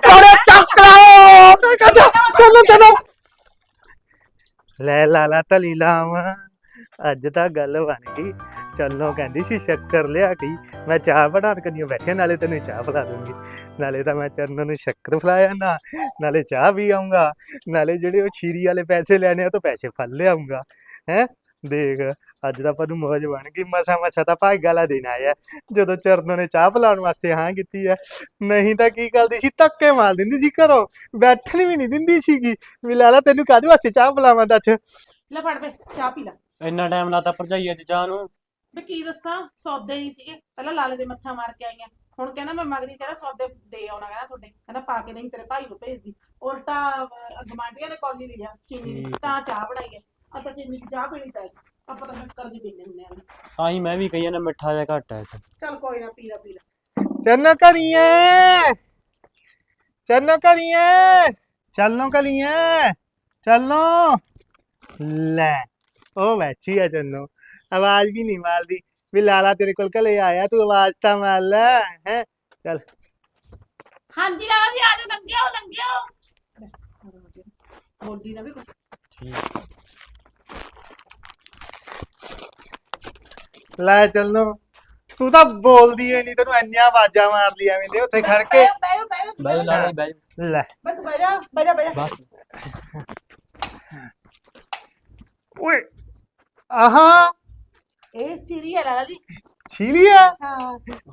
ਕੋੜੇ ਚੱਕ ਲਾਓ ਚਲੋ ਚਲੋ ਲੈ ਲਾਲਾ ਤਲੀ ਲਾਵਾਂ। ਅੱਜ ਤਾਂ ਗੱਲ ਬਣ ਗਈ। ਚੱਲੋ ਕਹਿੰਦੀ ਸੀ ਸ਼ੱਕਰ ਲਿਆ ਗਈ ਮੈਂ ਚਾਹ ਬਣਾਉਣ ਕੰਨੀ ਬੈਠੇ, ਨਾਲੇ ਤੈਨੂੰ ਚਾਹ ਪਿਲਾ ਦੂੰਗੀ। ਨਾਲੇ ਤਾਂ ਮੈਂ ਚਰਨ ਨੂੰ ਸ਼ੱਕਰ ਫਲਾਇਆ ਨਾ, ਨਾਲੇ ਚਾਹ ਵੀ ਆਉਂਗਾ ਨਾਲੇ ਜਿਹੜੇ ਉਹ ਛੀਰੀ ਵਾਲੇ ਪੈਸੇ ਲੈਣੇ ਆ, ਉਹ ਪੈਸੇ ਫੜ ਲਿਆਉਂਗਾ ਹੈ? ਦੇਖ ਅੱਜ ਤਾਂ ਆਪਾਂ ਨੂੰ ਮੌਜ ਬਣ ਗਈ। ਮਸਾ ਮਸਾ ਤਾਂ ਭਾਗ ਵਾਲਾ ਦਿਨ ਆਇਆ ਜਦੋਂ ਚਰਨ ਨੇ ਚਾਹ ਪਿਲਾਉਣ ਵਾਸਤੇ ਹਾਂ ਕੀਤੀ ਹੈ ਨਹੀਂ ਤਾਂ ਕੀ ਕਰਦੀ ਸੀ? ਧੱਕੇ ਮਾਰ ਦਿੰਦੀ ਸੀ ਘਰੋਂ। ਬੈਠਣ ਵੀ ਨਹੀਂ ਦਿੰਦੀ ਸੀਗੀ। ਵੀ ਲਾਲਾ ਤੈਨੂੰ ਕਾਹਦੇ ਵਾਸਤੇ ਚਾਹ ਪਿਲਾਵਾਂ ਦੱਸ? ਲੈ ਫੜ ਵੇ ਚਾਹ ਪੀ ਲੈ। ਇੰਨਾ ਟਾਈਮ ਲਾਤਾ ਭਰਜਾਈ ਅੱਜ ਚਾਹ ਨੂੰ। ਵੇ ਕੀ ਦੱਸਾਂ? ਸੌਦੇ ਨਹੀਂ ਸੀਗੇ। ਪਹਿਲਾਂ ਲਾਲੇ ਦੇ ਮੱਥਾ ਮਾਰ ਕੇ ਆਈਆਂ ਹੁਣ ਕਹਿੰਦਾ ਮੈਂ ਮਗਰੀ ਕਹਿੰਦਾ ਸੌਦੇ ਦੇ ਆਉਣਾ ਕਹਿੰਦਾ ਤੁਹਾਡੇ। ਕਹਿੰਦਾ ਪਾ ਕੇ ਨਹੀਂ ਤੇਰੇ ਭਾਈ ਨੂੰ ਭੇਜਦੀ। ਉਲਟਾ ਗਮਾਂਡੀਆਂ ਨੇ ਕੌਲੀ ਲਈ ਆ ਚੀਨੀ ਦੀ। ਤਾਂ ਚਾਹ ਬਣਾਈ ਹੈ ਆ ਤਾਂ ਚੀਨੀ ਦੀ ਚਾਹ ਪੀਣੀ ਪੈ ਗਈ ਆਪਾਂ ਤਾਂ ਸ਼ੱਕਰ ਦੀ ਪੀਣੇ ਹੁੰਦੇ ਆ। ਤਾਂ ਹੀ ਮੈਂ ਵੀ ਕਹੀ ਜਾਂਦਾ ਮਿੱਠਾ ਜਿਹਾ ਘੱਟ ਹੈ 'ਚ। ਚੱਲ ਕੋਈ ਨਾ ਪੀ ਲੈ ਪੀ ਲੈ। ਚੰਨ ਕਰੀਏ। ਚੰਨ ਕਰੀਏ। ਚੱਲੋ ਕਲੀਏ ਚੱਲੋ ਲੈ ਉਹ ਬੈਠੀ ਆ ਚੰਨੋ। ਆਵਾਜ਼ ਵੀ ਨਹੀਂ ਮਾਰਦੀ। ਵੀ ਲਾਲਾ ਤੇਰੇ ਕੋਲ ਕਲੇ ਆਇਆ ਤੂੰ ਆਵਾਜ਼ ਤਾਂ ਮਾਰ ਲੈ ਹੈ। ਚੱਲ। ਹਾਂਜੀ ਲਾਲਾ ਜੀ ਆਜੋ ਲੰਘਿਓ ਲੰਘਿਓ। ਬੋਲਦੀ ਨਾ ਵੀ ਕੁਛ। ਠੀਕ। ਲੈ ਚੱਲੋ ਤੂੰ ਤਾਂ ਬੋਲਦੀ ਏ ਨਹੀਂ ਤੈਨੂੰ ਇੰਨੀਆਂ ਆਵਾਜ਼ਾਂ ਮਾਰ ਲਿਆ ਮੈਨੇ ਉੱਥੇ ਖੜ ਕੇ। ਬਹਿ ਜਾ ਬਹਿ ਜਾ ਬਹਿ ਜਾ। ਬਸ ਓਏ ਆਹਾ। ਇਹ ਸੀਰੀ ਹੈ ਲਾਲਾ ਜੀ। ਛੀਲੀ ਆ ਹਾਂ।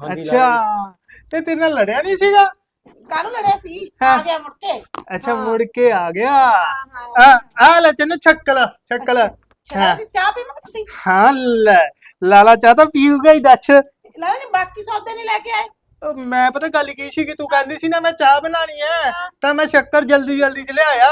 ਹਾਂਜੀ ਅੱਛਾ। ਲਾਲਾ ਤੇ ਤੇਰੇ ਨਾਲ ਲੜਿਆ ਨਹੀਂ ਸੀਗਾ? ਕਾਹਨੂੰ ਲੜਿਆ ਸੀ। ਆ ਹਾਂ। ਗਿਆ ਮੁੜ ਕੇ। ਅੱਛਾ ਹਾਂ। ਮੁੜ ਕੇ ਆ ਗਿਆ। ਹਾਂ ਆ ਆ ਲੈ ਚੰਨੂ ਛੱਕਲ ਛੱਕਲ ਚਲਾ ਜੀ ਚਾਹ ਪੀਵਾਂਗੇ ਤੁਸੀਂ? ਹਾਂ ਲੈ। ਲਾਲਾ ਚਾਹ ਤਾਂ ਪੀਊਗਾ ਹੀ ਦੱਛ ਲਾਲਾ ਜੀ ਬਾਕੀ ਸੌਦੇ ਨਹੀਂ ਲੈ ਕੇ ਆਏ? ਉਹ ਮੈਂ ਪਤਾ ਗੱਲ ਕੀ ਸੀ ਕਿ ਤੂੰ ਕਹਿੰਦੀ ਸੀ ਨਾ ਮੈਂ ਚਾਹ ਬਣਾਣੀ ਐ ਤਾਂ ਮੈਂ ਸ਼ੱਕਰ ਜਲਦੀ ਜਲਦੀ ਚ ਲਿਆਇਆ।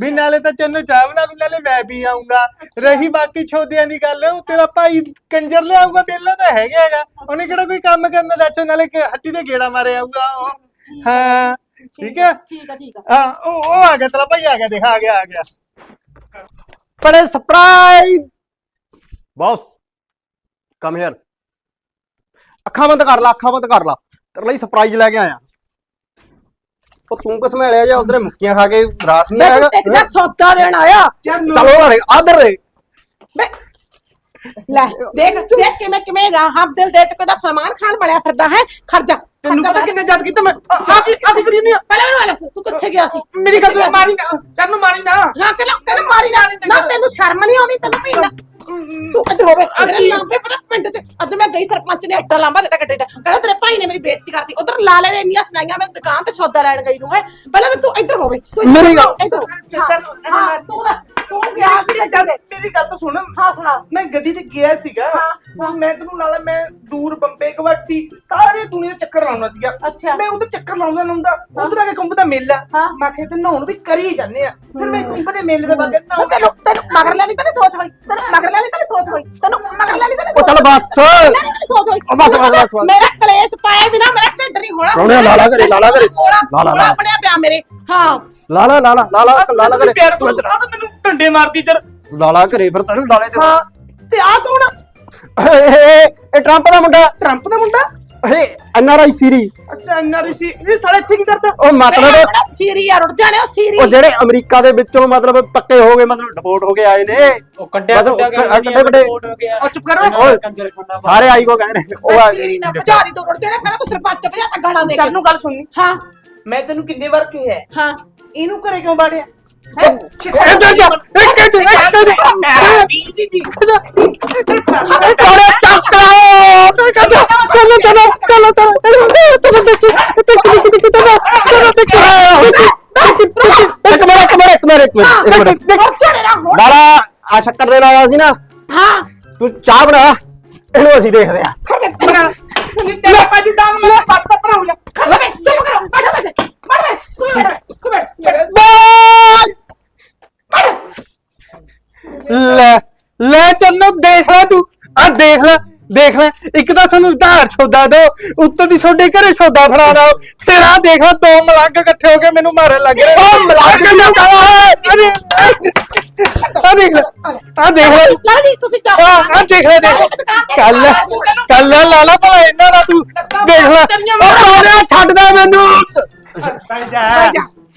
ਵੀ ਨਾਲੇ ਤਾਂ ਚੰਨੂ ਚਾਹ ਬਣਾ ਲੂ ਨਾਲੇ ਮੈਂ ਪੀ ਆਉਂਗਾ ਰਹੀ ਬਾਕੀ ਛੋਦਿਆਂ ਦੀ ਗੱਲ ਉਹ ਤੇਰਾ ਭਾਈ ਕੰਜਰ ਲਿਆਊਗਾ ਪਹਿਲਾਂ ਤਾਂ ਹੈਗਾ ਹੈਗਾ। ਉਹਨੇ ਕਿਹੜਾ ਕੋਈ ਕੰਮ ਕਰਨਾ ਦੱਸ ਨਾਲੇ ਕਿ ਹੱਟੀ ਤੇ ਗੇੜਾ ਮਾਰੇ ਆਊਗਾ ਉਹ। ਹਾਂ ਠੀਕ ਹੈ ਠੀਕ ਹੈ ਠੀਕ ਹੈ। ਹਾਂ ਉਹ ਉਹ ਆ ਗਿਆ ਤੇਰਾ ਭਾਈ ਆ ਗਿਆ ਦੇਖ ਆ ਗਿਆ ਆ ਗਿਆ। ਬੜੇ ਸਰਪ੍ਰਾਈਜ਼ ਬੌਸ। ਕਮ ਹੇਅਰ ਅੱਖਾਂ ਬੰਦ ਕਰ ਲਾ ਅੱਖਾਂ ਬੰਦ ਕਰ ਲਾ। ਤੇਰੇ ਲਈ ਸਰਪ੍ਰਾਈਜ਼ ਲੈ ਕੇ ਆਇਆ। ਉਹ ਤੂੰ ਕਿਸ ਮੇਲਿਆ ਜਾ ਉਧਰੇ ਮੁੱਕੀਆਂ ਖਾ ਕੇ ਰਾਸ ਨਹੀਂ ਆਏਗਾ ਟਿਕ ਜਾ ਸੌਦਾ ਦੇਣ ਆਇਆ। ਚਲੋ ਆਦਰ ਦੇ। ਬੇ ਲੈ ਦੇਖ ਦੇਖ ਕਿਵੇਂ ਕਿਵੇਂ ਰਾਹਬ ਦਿਲ ਦੇ ਤੇ ਦਾ ਸਲਮਾਨ ਖਾਨ ਬਣਿਆ ਫਿਰਦਾ ਹੈ। ਖਰਜਾ ਤੈਨੂੰ ਪਤਾ ਕਿੰਨੇ ਜਦ ਕੀਤਾ ਮੈਂ। ਆਖੀ ਆਖੀ ਕਰੀ ਨਹੀਂ ਪਹਿਲਾਂ ਮੈਨੂੰ ਵਾਲਾ ਤੂੰ ਕਿੱਥੇ ਗਿਆ ਸੀ? ਮੇਰੀ ਗੱਲ ਤੂੰ ਮਾਰੀ ਨਾ। ਚੰਨ ਮਾਰੀ ਨਾ। ਹਾਂ ਕਹਿੰਦਾ ਕਹਿੰਦਾ ਮਾਰੀ ਨਾ। ਨਾ ਤੈਨੂੰ ਸ਼ਰਮ ਨਹੀਂ ਆਉਂਦੀ ਤੈਨੂੰ ਪੀਣਾ ਤੂੰ ਇੱਧਰ ਹੋਵੇ ਤੇਰੇ ਲਾਂਬੇ ਪਤਾ ਪਿੰਡ ਚ ਅੱਜ ਮੈਂ ਗਈ ਸਰਪੰਚ ਨੇ ਅੱਡਾ ਲਾਂਬਾ ਦਿੱਤਾ ਗੱਡੇ ਦਾ। ਕਹਿੰਦਾ ਤੇਰੇ ਭਾਈ ਨੇ ਮੇਰੀ ਬੇਇੱਜ਼ਤੀ ਕਰਤੀ। ਉਧਰ ਲਾਲੇ ਨੇ ਇੰਨੀਆਂ ਸੁਣਾਈਆਂ ਮੈਂ ਦੁਕਾਨ ਤੇ ਸੌਦਾ ਲੈਣ ਗਈ ਨੂੰ ਹੈ। ਪਹਿਲਾਂ ਤਾਂ ਤੂੰ ਇੱਧਰ ਹੋਵੇ। ਮੇਰੀ ਗੱਲ- ਇੱਧਰ ਹਾਂ, ਤੂੰ ਨਾ- ਤੂੰ ਗਿਆ ਸੀ ਤੇ ਮੇਰੀ ਗੱਲ ਤਾਂ ਸੁਣ। ਹਾਂ ਸੁਣਾ। ਮੈਂ ਗੱਡੀ ਤੇ ਗਿਆ ਸੀਗਾ। ਹਾਂ। ਮੈਂ ਤੈਨੂੰ ਲਾਲਾ ਮੈਂ ਦੂਰ ਬੰਬੇ ਗਵਾਟੀ ਸਾਰੇ ਦੁਨੀਆ ਦੇ ਚੱਕਰ ਲਾਉਣਾ ਸੀਗਾ। ਅੱਛਾ। ਮੈਂ ਉਧਰ ਚੱਕਰ ਲਾਉਂਦਾ ਲਾਉਂਦਾ ਉਧਰ ਆ ਕੇ ਕੁੰਭ ਦਾ ਮੇਲਾ। ਹਾਂ। ਮੈਂ ਕਿਹਾ ਤੇ ਨਹਾਉਣ ਵੀ ਕਰੀ ਜਾਂਦੇ ਆ। ਫਿਰ ਮੈਂ ਕੁੰਭ ਦੇ ਮੇਲੇ ਦੇ ਬਾਰੇ ਨਾ ਤੈਨੂੰ ਤੈਨੂੰ ਮਗਰ ਲੈਣੀ ਤਾਂ ਨੀ ਸੋਚ ਹੋਈ। ਤੈਨੂੰ ਮਗਰ ਲੈਣੀ ਤਾਂ ਨੀ ਸੋਚ ਹੋਈ। ਤੈਨੂੰ ਮਗਰ ਲੈਣੀ ਤਾਂ ਨੀ ਉਹ ਸੋਚ ਚੱਲ ਬਸ। ਲੈਣੀ ਤਾਂ ਨੀ ਸੋਚ ਹੋਈ। ਉਹ ਬਸ, ਬਸ, ਬਸ, ਬਸ। ਮੇਰਾ ਕਲੇਸ਼ ਪਾਇਆ ਬਿਨਾ ਮੇਰਾ ਢਿੱਡ ਨਹੀਂ ਹੋਣਾ। ਪ੍ਰਾਹੁਣਿਆ, ਲਾਲਾ ਕਰੇ, ਲਾਲਾ ਕਰੇ। ਲਾਲਾ ਲਾਲਾ, ਲਾਲਾ। ਬਣਿਆ ਪਿਆ ਮੇਰੇ। ਹਾਂ। ਲਾਲਾ ਲਾਲਾ ਲਾਲਾ ਲਾਲਾ ਕਰੇ ਪਿਆਰ ਤੂੰ ਇੱਧਰ ਆ। ਆ ਤਾਂ ਮੈਨੂੰ ਡੰਡੇ ਮਾਰਦੀ ਇੱਧਰ ਲਾਲਾ ਕਰੇ ਫਿਰ ਤੈਨੂੰ ਲਾਲੇ ਦੇ ਹਾਂ ਤੇ ਆ ਕੌਣ ਆ? ਇਹ ਟਰੰਪ ਦਾ ਮੁੰਡਾ। ਟਰੰਪ ਦਾ ਮੁੰਡਾ? ਇਹ ਐਨਆਰਆਈ ਸੀਰੀ। ਅੱਛਾ ਐਨਆਰਸੀ ਸੀ। ਇਹ ਸਾਲੇ ਇੱਥੇ ਕੀ ਕਰਦਾ? ਉਹ ਮਤਲਬ ਬੜਾ ਸੀਰੀ ਆ? ਰੁੱਟ ਜਾਣੇ ਉਹ ਸੀਰੀ। ਉਹ ਜਿਹੜੇ ਅਮਰੀਕਾ ਦੇ ਵਿੱਚੋਂ ਮਤਲਬ ਪੱਕੇ ਹੋ ਗਏ ਮਤਲਬ ਡਿਪੋਰਟ ਹੋ ਕੇ ਆਏ ਨੇ। ਉਹ ਕੱਢਿਆ ਬਸ ਉਹ ਕੁੱਟਿਆ ਗਿਆ ਕੱਢੇ। ਹੋ ਗਿਆ। ਉਹ ਚੁੱਪ ਕਰ। ਓਏ, ਕੰਜਰ ਖੰਡਾ ਸਾਰੇ ਆਈ ਕੋ ਕਹਿੰਦੇ ਨੇ। ਉਹ ਆ ਸੀਰੀ ਨਾ ਭਜਾਰੀ ਤੋਂ ਰੁੱਟ ਜਾਣੇ ਪਹਿਲਾਂ ਤੂੰ ਸਰਪੰਚ ਭਜਾ ਤਾ ਗਾਣਾ ਦੇ ਕੇ। ਨੂੰ ਗੱਲ ਸੁਣਨੀ। ਹਾਂ। ਮੈਂ ਤੈਨੂੰ ਕਿੰਨੇ ਵਾਰ ਕਿਹਾ ਹੈ, ਹਾਂ। ਇਹਨੂੰ ਘਰੇ ਕਿਉਂ ਬਾੜਿਆ? ਲਾਲਾ ਆ ਸ਼ੱਕਰ ਦੇ ਨਾਲ ਸੀ ਨਾ। ਹਾਂ। ਤੂੰ ਚਾਹ ਬਣਾ ਇਹਨੂੰ ਅਸੀਂ ਦੇਖਦੇ ਆ ਤੇਰਾ ਪਾਜੀ ਡਾਂਗ ਮੈਂ ਪੱਟ ਪੜਾਉ ਜਾ। ਖੜਾ ਵੇ ਚੁੱਪ ਕਰੋ ਬੈਠੋ ਬੈਠੋ ਬੈਠ ਤੂੰ ਬੈਠ ਤੂੰ ਬੈਠ ਲੈ ਲੈ ਚੰਨੂ ਦੇਖ ਲੈ ਤੂੰ। ਆ ਦੇਖ ਲੈ ਦੇਖ ਲੈ ਇੱਕ ਤਾਂ ਸਾਨੂੰ ਉਧਾਰ ਸੌਦਾ ਦੋ ਉੱਤੋਂ ਦੀ ਤੁਹਾਡੇ ਘਰੇ ਸੌਦਾ ਫੜਾ ਦੋ ਫਿਰ ਆ ਦੇਖ ਲੈ ਦੋ ਮਲੰਗ ਇਕੱਠੇ ਹੋ ਕੇ ਮੈਨੂੰ ਮਾਰਨ ਲੱਗ ਰਹੇ ਉਹ ਮਲੰਗ ਅਰੇ ਆ ਦੇਖ ਲੈ। ਆ ਦੇਖ ਲੈ। ਲੈ ਜੀ ਤੁਸੀਂ ਚਾਹ ਆ ਦੇਖ ਲੈ ਦੇਖ ਕੱਲ ਕੱਲ ਲਾਲਾ ਭਲਾ ਇਹਨਾਂ ਦਾ ਤੂੰ। ਦੇਖ ਲੈ। ਉਹ ਪਾਣਿਆ ਛੱਡਦਾ ਮੈਨੂੰ।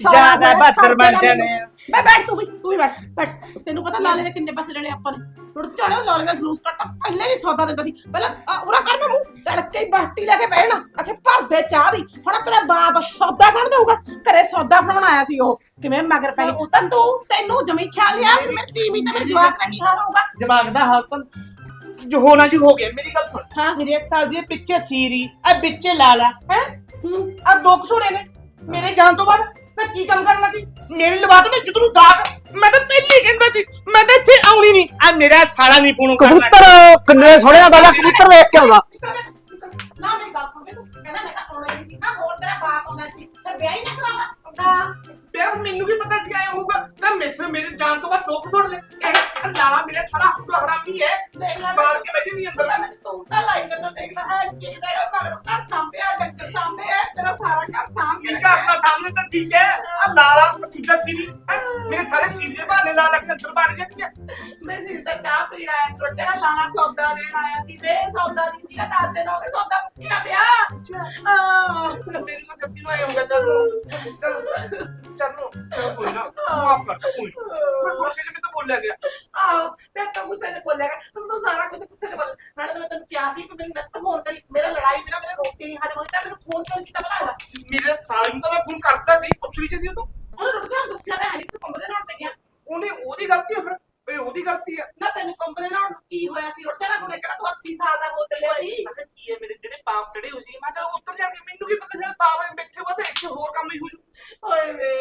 ਜ਼ਿਆਦਾ ਬਹਾਦਰ ਬਣਦੇ ਨੇ ਮੈਂ ਬੈਠ ਤੂੰ ਵੀ ਤੂੰ ਵੀ ਬੈਠ ਬੈਠ। ਤੈਨੂੰ ਪਤਾ ਲਾਲੇ ਦੇ ਕਿੰਨੇ ਪੈਸੇ ਲੈਣੇ ਆਪਾਂ ਨੇ। ਟੁੱਟ ਚੜਿਆ ਲਾਲੇ ਦਾ ਜਲੂਸ ਕੱਟਾ। ਪਹਿਲੇ ਵੀ ਸੌਦਾ ਦਿੰਦਾ ਸੀ। ਪਹਿਲਾਂ ਆ, ਉਰਾ ਕਰ ਮੈਂ ਮੂੰਹ ਤੜਕੇ ਹੀ ਬਾਟੀ ਲੈ ਕੇ ਬਹਿਣਾ ਆਖੇ ਭਰ ਦੇ ਚਾਹ ਦੀ। ਹੁਣ ਤੇਰਾ ਬਾਪ ਸੌਦਾ ਕੌਣ ਦੇਊਗਾ ਘਰੇ ਸੌਦਾ ਫੜਾਉਣ ਆਇਆ ਸੀ ਉਹ। ਕਿਵੇਂ ਮਗਰ ਪੈ ਗਈ ਤਾਂ ਤੂੰ ਤੈਨੂੰ ਜਮੀ ਖਿਆਲ ਆ ਕਿ ਮੇਰੀ ਤੀਵੀਂ ਤੇ ਮੇਰੇ ਜਵਾਕ ਦਾ ਕੀ ਹਾਲ ਹੋਊਗਾ? ਦਾ ਹਾਲ ਤਾਂ ਜੋ ਹੋਣਾ ਜੀ ਹੋ ਗਿਆ। ਮੇਰੀ ਗੱਲ ਸੁਣ। ਹਾਂ। ਮੇਰੇ ਸਾਲ ਦੇ ਪਿੱਛੇ ਸੀਰੀ ਆ ਵਿੱਚੇ ਲਾਲਾ ਹੈ? ਹੂੰ। ਆ ਦੋ ਘੋੜੇ ਨੇ। ਮੇਰੇ ਜਾਣ ਤੋਂ ਬਾਅਦ ਮੈਂ ਕੀ ਕੰਮ ਕਰਨਾ ਸੀ? ਮੇਰੇ ਲਵਾ ਦੇ ਜਦੋਂ ਨੂੰ ਦਾਗ ਮੈਂ ਤਾਂ ਪਹਿਲੇ ਹੀ ਕਹਿੰਦਾ ਸੀ ਮੈਂ ਤਾਂ ਇੱਥੇ ਆਉਣੀ ਨਹੀਂ। ਆ ਮੇਰਾ ਸਾਲਾ ਨਹੀਂ ਪੂਣੂ ਕਬੂਤਰ ਕਿੰਨੇ ਸੋਹਣਿਆ ਬਾਬਾ ਕਬੂਤਰ ਵੇਖ ਕੇ ਆਉਂਦਾ। ਨਾ ਮੇਰੀ ਗੱਲ ਸੁਣ ਤੂੰ ਕਹਿੰਦਾ ਮੈਂ ਤਾਂ ਆਉਣਾ ਹੀ ਨਹੀਂ। ਨਾ ਹੋਰ ਤੇਰਾ ਬਾਪ ਆਉਂਦਾ ਸੀ ਤੇ ਵਿਆਹ ਹੀ ਨਾ ਕਰਾਵਾ? ਪਿਆ ਮੈਨੂੰ ਵੀ ਪਤਾ ਸੀ ਆਏ ਹੋਊਗਾ। ਨਾ ਮੈਥੇ ਮੇਰੇ ਜਾਣ ਤੋਂ ਬਾਅਦ ਦੋ ਘੋੜ ਲੈ। ਇਹ ਲਾਲਾ ਮੇਰਾ ਸਾਲਾ ਹੁਕਮ ਹਰਾਮੀ ਹੈ। ਦੇਖ ਲੈ। ਬਾਲ ਕੇ ਬੈਠੀ ਨਹੀਂ ਅੰਦਰ ਮੈਂ ਤੂੰ ਤਾਂ ਲਾਈ ਨਾ ਦੇਖ ਲੈ। ਹੈ ਕੀ ਦਾ ਇਹ ਮਗਰ ਘਰ ਸਾਂਭਿਆ ਡੰਗਰ ਸਾਂਭਿਆ ਤੇਰਾ ਸਾਰਾ ਘਰ ਸਾਂਭ ਕੇ ਆਪਣਾ ਸਾਹਮਣੇ ਤਾਂ ਠੀਕ ਹੈ ਆ ਲਾਲਾ ਪਤੀਜਾ ਸੀਰੀ ਹੈਂ? ਮੇਰੇ ਸਾਰੇ ਸੀਰੀ ਦੇ ਬਹਾਨੇ ਲਾਲਾ ਕੇ ਅੰਦਰ ਬਣ ਜਾਂਦੀ ਹੈ ਮੈਂ ਸਿਰ ਤੇ ਚਾਹ ਪੀਣਾ ਹੈ ਟੁੱਟਣਾ ਲਾਣਾ ਸੌਦਾ ਦੇਣ ਆਇਆ ਸੀ ਵੇ ਸੌਦਾ ਨਹੀਂ ਸੀਗਾ ਦੱਸ ਦਿਨ ਹੋ ਗਏ ਸੌਦਾ ਮੁੱਕਿਆ ਪਿਆ ਆ ਮੇਰੇ ਨਾਲ ਸੱਚੀ ਨੂੰ ਆਏ ਹੋਊਗਾ ਚੱਲ ਚੱਲ ਚੱਲ ਨੂੰ ਚੱਲ ਕੋਈ ਨਾ ਮਾਫ ਕਰ ਤਾ ਕੋਈ ਨਾ ਪਰ ਕੋਸ਼ਿਸ਼ ਵਿੱਚ ਤਾਂ ਬੋਲਿਆ ਗਿਆ ਆਹ ਤੇ ਤੂੰ ਗੁੱਸੇ ਨੇ ਬੋਲਿਆ ਕਰ ਤੂੰ ਤਾਂ ਸਾਰਾ ਕੁਝ ਗੁੱਸੇ ਨੇ ਬੋਲ ਨਾਲੇ ਤਾਂ ਮੈਂ ਤੈਨੂੰ ਕਿਹਾ ਸੀ ਕਿ ਮੈਨੂੰ ਨੱਤ ਫੋਨ ਕਰੀ ਮੇਰਾ ਲੜਾਈ ਮੇਰਾ ਮੇਰੇ ਰੋਟੀ ਨਹੀਂ ਖਾਣੀ ਹੋਈ ਤਾਂ ਮੈਨੂੰ ਫੋਨ ਨੂੰ ਤਾਂ ਕਰਤਾ ਸੀ ਪੁੱਛ ਲਈ ਜਾਂਦੀ ਉਹ ਉਹਨੇ ਰੁਕ ਜਾ ਦੱਸਿਆ ਮੈਂ ਹਣੀ ਤੂੰ ਕੰਬਦੇ ਨਾਲ ਤੇ ਗਿਆ ਉਹਨੇ ਉਹਦੀ ਗਲਤੀ ਹੈ ਫਿਰ ਓਏ ਉਹਦੀ ਗਲਤੀ ਹੈ ਨਾ ਤੈਨੂੰ ਕੰਬਦੇ ਨਾਲ ਕੀ ਹੋਇਆ ਸੀ? ਰੋਟੇ ਨਾਲ ਕੋਲੇ ਕਿਹੜਾ ਤੂੰ 80 ਸਾਲ ਦਾ ਹੋ ਚੱਲਿਆ ਸੀ? ਮੈਂ ਕਿਹਾ ਕੀ ਹੈ ਮੇਰੇ ਜਿਹੜੇ ਪਾਪ ਚੜੇ ਹੋਏ ਸੀ? ਮੈਂ ਚਲੋ ਉੱਤਰ ਜਾਣਗੇ ਮੈਨੂੰ ਕੀ ਪਤਾ ਸੀ ਪਾਪ ਹੈ ਬੈਠੇ ਵਾ ਤੇ ਇੱਥੇ ਹੋਰ ਕੰਮ ਹੀ ਹੋ ਜੂ। ਓਏ ਵੇ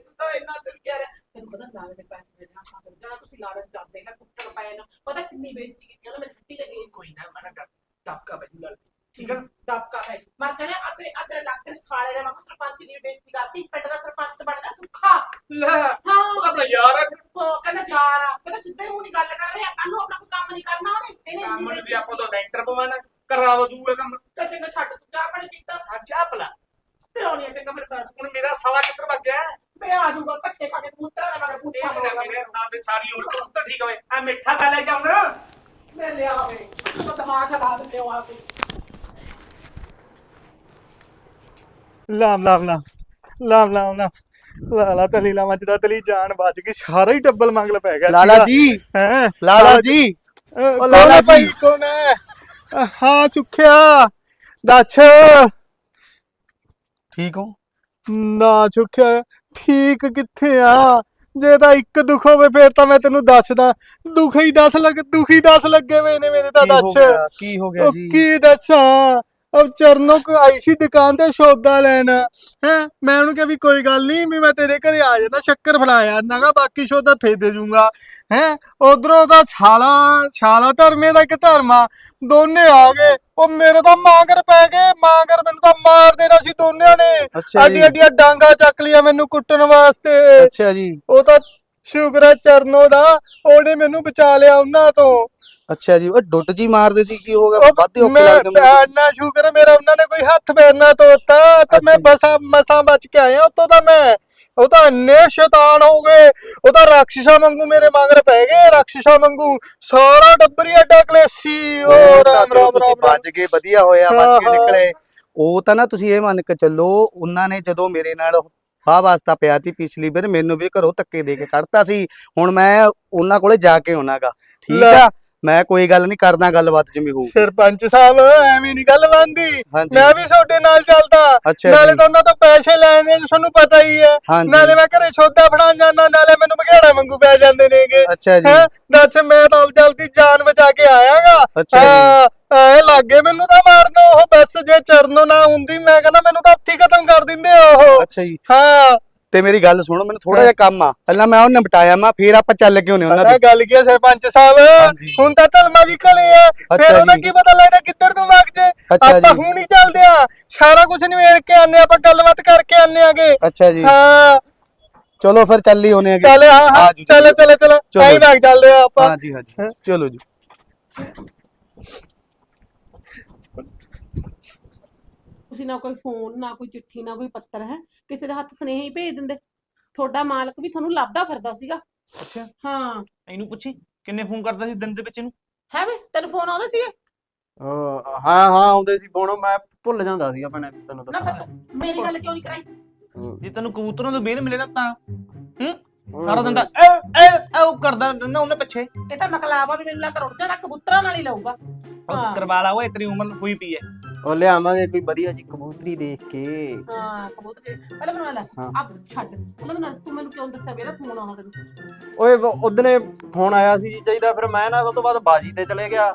ਤੂੰ ਤਾਂ ਇੰਨਾ ਚੁੱਕ ਗਿਆ ਰਿਹਾ ਤੈਨੂੰ ਪਤਾ ਲਾਲੇ ਦੇ ਪੈਸੇ ਮੇਰੇ ਨਾਲ ਖਾ ਜਾਣਾ ਤੁਸੀਂ ਲਾਲੇ ਨੂੰ ਕਰ ਦੇਗਾ ਕੁੱਟਣ ਪਏ ਨੂੰ ਪਤਾ ਕਿੰਨੀ ਬੇਇੱਜ਼ਤੀ ਕੀਤੀ ਉਹਨੇ ਮੇਰੀ ਹੱਟੀ ਲੱਗੀ ਕੋਈ ਨਾ ਮੈਂ ਨਾ ਟੱਪਕਾ ਬੈਠੂ ਲੜ ਠੀਕ ਹੈ ਨਾ ਦਬਕਾ ਹੈ ਮਰ ਕਹਿੰਦੇ ਆਤੇ ਆਤੇ ਲੱਗ ਤੇ ਸਾਲੇ ਦੇ ਵਾਂਗ ਸਰਪੰਚ ਦੀ ਬੇਇੱਜ਼ਤੀ ਕਰਤੀ ਪਿੰਡ ਦਾ ਸਰਪੰਚ ਬਣ ਗਿਆ ਸੁੱਖਾ ਲੈ ਹਾਂ ਉਹ ਤਾਂ ਯਾਰ ਹੈ ਉਹ ਕਹਿੰਦਾ ਯਾਰ ਆ ਪਤਾ ਸਿੱਧੇ ਮੂੰਹ ਦੀ ਗੱਲ ਕਰ ਰਿਹਾ ਕੱਲ ਨੂੰ ਆਪਣਾ ਕੋਈ ਕੰਮ ਨਹੀਂ ਕਰਨਾ ਉਹਨੇ ਇਹਨੇ ਇੰਨੀ ਕੰਮ ਨੂੰ ਵੀ ਬੇਇੱਜ਼ਤੀ ਆਪਾਂ ਤਾਂ ਲੈਂਟਰ ਪਵਾਣਾ ਕਰਾਵਾ ਦੂਗਾ ਕੰਮ ਤੇ ਚੰਗਾ ਛੱਡ ਤੂੰ ਚਾਹ ਪਾਣੀ ਪੀਤਾ ਅੱਜ ਆ ਭਲਾ ਪਿਓ ਨਹੀਂ ਚੰਗਾ ਮੇਰੇ ਪਾਸ ਹੁਣ ਮੇਰਾ ਸਾਲਾ ਕਿੱਧਰ ਭੱਜ ਗਿਆ? ਮੈਂ ਆ ਜਾਊਗਾ ਧੱਕੇ ਪਾ ਕੇ ਕਬੂਤਰਾਂ ਦੇ ਮਗਰ ਪੁੱਛਾ ਇਹ ਨਾ। ਮੇਰੇ ਸਾਹ ਦੇ ਸਾਰੀ ਤੋਂ ਤਾਂ ਠੀਕ ਹੋਏ ਆ ਮਿੱਠਾ ਪਾ ਲੈ ਜਾਉਂਗਾ ਮੈਂ ਲਿਆ ਵੇ ਤੂੰ ਤਾਂ ਦਿਮਾਗ ਖਲਾ ਦਿੰਦੇ ਹੋ ਆ ਕੇ ਲਾਮ ਲਾਮ ਲਾਮ। ਲਾਮ ਲਾਮ ਲਾਮ। ਲਾਲਾ ਤਲੀ ਲਾਵਾਂ ਚ ਤਾਂ ਤਲੀ ਜਾਨ ਬਚ ਗਈ। ਸਾਰਾ ਹੀ ਟੱਬਲ ਮੰਗਲ ਪੈ ਗਿਆ ਲਾਲਾ ਜੀ। ਹੈ? ਲਾਲਾ ਜੀ। ਉਹ ਲਾਲਾ ਜੀ। ਭਾਈ? ਕੌਣ ਹੈ ਹਾਂ ਚੁੱਕਿਆ। ਦੱਸ। ਠੀਕ ਹੋ? ਨਾ ਚੁੱਕਿਆ ਠੀਕ ਕਿੱਥੇ ਆ? ਜੇ ਤਾਂ ਇੱਕ ਦੁੱਖ ਹੋਵੇ ਫੇਰ ਤਾਂ ਮੈਂ ਤੈਨੂੰ ਦੱਸਦਾ। ਦੁੱਖ ਹੀ ਦੱਸ ਲੱਗ ਦੁਖੀ ਦੱਸ ਲੱਗੇ ਵੇ ਨੇ ਮੇਰੇ ਤਾਂ ਦੱਸ। ਕੀ ਹੋ ਗਿਆ ਜੀ? ਕੀ ਦੱਸਾਂ? ਅਬ ਚਰਨੋਂ ਕੋ ਆਈ ਸੀ ਦੁਕਾਨ ਤੇ ਸੌਦਾ ਲੈਣ। ਹੈ? ਮੈਂ ਉਹਨੂੰ ਕਿਹਾ ਵੀ ਕੋਈ ਗੱਲ ਨਹੀਂ ਵੀ ਮੈਂ ਤੇਰੇ ਘਰੇ ਆ ਜਾਣਾ ਸ਼ੱਕਰ ਫੜਾਇਆ। ਨਾਗਾ ਬਾਕੀ ਸੌਦਾ ਫੇਰ ਦੇ ਜੂੰਗਾ ਹੈ? ਉਧਰੋਂ ਦਾ ਛਾਲਾ ਛਾਲਾ ਧਰਮੇ ਦਾ ਇੱਕ ਧਰਮਾ ਦੋਨੇ ਆ ਗਏ। ਉਹ ਮੇਰੇ ਤਾਂ ਮਾਂਗਰ ਪੈ ਗਏ। ਮਾਂਗਰ ਮੈਨੂੰ ਤਾਂ ਮਾਰ ਦੇਣਾ ਸੀ ਦੋਨਿਆਂ ਨੇ। ਅੱਡੀ ਅੱਡੀਆਂ ਡਾਂਗਾ ਚੱਕ ਲਿਆ ਮੈਨੂੰ ਕੁੱਟਣ ਵਾਸਤੇ। ਅੱਛਾ ਜੀ। ਉਹ ਤਾਂ ਸ਼ੁਕਰ ਹੈ ਚਰਨੋ ਦਾ। ਉਹਨੇ ਮੈਨੂੰ ਬਚਾ ਲਿਆ ਉਹਨਾਂ ਤੋਂ। ਅੱਛਾ ਜੀ ਉਹ ਡੁੱਟ ਜੀ ਮਾਰਦੇ ਸੀ ਕੀ ਹੋ ਗਿਆ? ਉਹ ਵੱਧੇ ਔਖੇ ਮੈਂ ਲੱਗਦੇ ਮੈਨੂੰ ਇੰਨਾ ਸ਼ੁਕਰ ਹੈ ਮੇਰਾ ਉਹਨਾਂ ਨੇ ਕੋਈ ਹੱਥ ਪੈਰ ਨਾ ਤੋੜਤਾ ਤੇ ਮੈਂ ਬਸਾ ਮਸਾਂ ਬਚ ਕੇ ਆਇਆ ਉਤੋਂ ਤਾਂ ਮੈਂ ਉਹ ਤਾਂ ਇੰਨੇ ਸ਼ੈਤਾਨ ਹੋ ਗਏ ਉਹ ਤਾਂ ਰਾਖਸ਼ਾਂ ਵਾਂਗੂ ਮੇਰੇ ਮਗਰ ਪੈ ਗਏ ਰਾਖਸ਼ਾਂ ਵਾਂਗੂ ਸਾਰਾ ਡੱਬਰੀ ਅੱਡਾ ਕਲੇਸੀ ਉਹ ਰਾਮ ਰਾਮ ਤੁਸੀਂ ਬਚ ਗਏ ਵਧੀਆ ਹੋਇਆ ਬਚ ਕੇ ਹਾਂ, ਹਾਂ। ਨਿਕਲੇ। ਉਹ ਤਾਂ ਨਾ ਤੁਸੀਂ ਇਹ ਮੰਨ ਕੇ ਚੱਲੋ ਉਹਨਾਂ ਨੇ ਜਦੋਂ ਮੇਰੇ ਨਾਲ ਵਾਹ ਵਾਸਤਾ ਪਿਆ ਸੀ ਪਿਛਲੀ ਵਾਰ ਮੈਨੂੰ ਵੀ ਘਰੋਂ ਧੱਕੇ ਦੇ ਕੇ ਕੱਢਤਾ ਸੀ। ਹੁਣ ਮੈਂ ਉਹਨਾਂ ਕੋਲੇ ਜਾ ਕੇ ਆਉਣਾਗਾ ਠੀਕ। ਆ? ਮੈਂ ਕੋਈ ਗੱਲ ਨਹੀਂ ਕਰਦਾ ਗੱਲਬਾਤ ਜਿਵੇਂ ਹੋਊ। ਸਰਪੰਚ ਸਾਹਿਬ ਐਵੇਂ ਨਹੀਂ ਗੱਲ ਹਾਂਜੀ। ਮੈਂ ਵੀ ਤੁਹਾਡੇ ਨਾਲ ਚੱਲਦਾ। ਨਾਲੇ ਜੀ। ਤਾਂ ਉਹਨਾਂ ਤੋਂ ਪੈਸੇ ਲੈਣੇ ਤੁਹਾਨੂੰ ਪਤਾ ਹੀ ਹੈ। ਹਾਂਜੀ। ਨਾਲੇ ਮੈਂ ਘਰੇ ਸੌਦਾ ਫੜਾਉਣ ਜਾਂਦਾ ਨਾਲੇ ਮੈਨੂੰ ਬਘੇੜਾ ਵਾਂਗੂ ਪੈ ਜਾਂਦੇ ਨੇਗੇ। ਅੱਛਾ ਜੀ। ਹੈਂ? ਦੱਸ ਮੈਂ ਤਾਂ ਜਲਦੀ ਜਾਨ ਬਚਾ ਕੇ ਆਇਆਗਾ। ਅੱਛਾ ਜੀ। ਐ ਲੱਗੇ ਮੈਨੂੰ ਤਾਂ ਮਾਰਨ ਉਹ ਬਸ ਜੇ ਚਰਨੋ ਨਾ ਹੁੰਦੀ ਮੈਂ ਕਹਿੰਦਾ ਮੈਨੂੰ ਤਾਂ ਹੱਥੀ ਖਤਮ ਕਰ ਦਿੰਦੇ ਉਹ। ਅੱਛਾ ਜੀ। ਹਾਂ। ਤੇ ਮੇਰੀ ਗੱਲ ਸੁਣੋ ਮੈਨੂੰ ਥੋੜਾ ਜਿਹਾ ਕੰਮ ਆ। ਪਹਿਲਾਂ ਮੈਂ ਉਹ ਨਿਪਟਾਇਆ ਮਾ ਫੇਰ ਆਪਾਂ ਚੱਲ ਕੇ ਉਹਨਾਂ ਪਤਾ ਦੇ। ਗੱਲ ਕੀ ਹੈ ਸਰਪੰਚ ਸਾਹਿਬ। ਹੁਣ ਤਾਂ ਤਲਮਾ ਵੀ ਖਲੇ ਆ। ਫਿਰ ਜੀ। ਕੀ ਪਤਾ ਲੱਗਦਾ ਕਿੱਧਰ ਤੋਂ ਵਗ ਜੇ। ਆਪਾਂ ਜੀ। ਹੁਣ ਹੀ ਚੱਲਦੇ ਆ ਸਾਰਾ ਕੁਝ ਨਿਵੇੜ ਕੇ ਆਨੇ ਆਪਾਂ ਗੱਲਬਾਤ ਕਰਕੇ ਆਨੇ ਆਗੇ ਅੱਛਾ ਜੀ। ਹਾਂ। ਚਲੋ ਫਿਰ ਚੱਲੀ ਹੋਨੇ ਅਗੇ। ਚੱਲ ਹਾਂ ਹਾਂ। ਚਲੋ ਚਲੋ ਚਲੋ। ਆਈ ਵਗ ਚੱਲਦੇ ਆ ਆਪਾਂ। ਹਾਂਜੀ ਹਾਂਜੀ। ਚਲੋ ਜੀ। ਤੁਸੀਂ ਨਾ ਕੋਈ ਫੋਨ ਨਾ ਕੋਈ ਚਿੱਠੀ ਨਾ ਕੋਈ ਪੱਤਰ ਹੈ? ਕਿਸੇ ਦੇ ਹੱਥ ਸੁਨੇਹੇ ਹੀ ਭੇਜ ਦਿੰਦੇ। ਤੁਹਾਡਾ ਮਾਲਕ ਵੀ ਤੁਹਾਨੂੰ ਲੱਭਦਾ ਫਿਰਦਾ ਸੀਗਾ। ਅੱਛਾ। ਹਾਂ। ਇਹਨੂੰ ਪੁੱਛੀ ਕਿੰਨੇ ਫੋਨ ਕਰਦਾ ਸੀ ਦਿਨ ਦੇ ਵਿੱਚ ਇਹਨੂੰ? ਹੈ ਵੇ ਤੈਨੂੰ ਫੋਨ ਆਉਂਦੇ ਸੀਗੇ? ਅਹ ਹਾਂ ਹਾਂ ਆਉਂਦੇ ਸੀ ਫੋਨ ਮੈਂ ਭੁੱਲ ਜਾਂਦਾ ਸੀ ਆਪਣੇ ਤੈਨੂੰ ਨਾ ਦੱਸਾਂ। ਫਿਰ ਤੂੰ ਮੇਰੀ ਗੱਲ ਕਿਉਂ ਨਹੀਂ ਕਰਾਈ? ਜੇ ਤੈਨੂੰ ਕਬੂਤਰਾਂ ਤੋਂ ਬੇਰ ਮਿਲੇ ਨਾ ਤਾਂ ਹੂੰ। ਸਾਰਾ ਦਿਨ ਤਾਂ ਐ ਐ ਐ ਉਹ ਕਰਦਾ ਨਾ ਉਹਨੇ ਪਿੱਛੇ। ਇਹ ਤਾਂ ਮਕਲਾਵਾ ਵੀ ਮੈਨੂੰ ਲੱਗ ਰੁੱਟ ਜਾਣਾ ਕਬੂਤਰਾਂ ਨਾਲ ਹੀ ਲਊਗਾ। ਉਹ ਹਾਂ। ਕਰਵਾ ਲਾ ਓਏ ਤੇਰੀ ਉਮਰ ਹੋਈ ਪਈ ਐ। ਉਹ ਲਿਆਵਾਂਗੇ ਕੋਈ ਵਧੀਆ ਜੀ ਕਬੂਤਰੀ ਦੇਖ ਕੇ। ਹਾਂ ਕਬੂਤਰ। ਪਹਿਲਾਂ ਮੈਨੂੰ ਇਹ ਦੱਸ ਹਾਂ। ਆਪ ਛੱਡ। ਪਹਿਲਾਂ ਮੈਨੂੰ ਦੱਸ, ਤੂੰ ਮੈਨੂੰ ਕਿਉਂ ਦੱਸਿਆ ਵੀ ਇਹਦਾ ਫੋਨ ਆਉਣਾ ਤੈਨੂੰ? ਓਏ ਉਹਦਨੇ ਫੋਨ ਆਇਆ ਸੀ ਜੀ ਚਾਹੀਦਾ ਫਿਰ ਮੈਂ ਨਾ ਉਹ ਤੋਂ ਬਾਅਦ ਬਾਜੀ ਤੇ ਚਲੇ ਗਿਆ।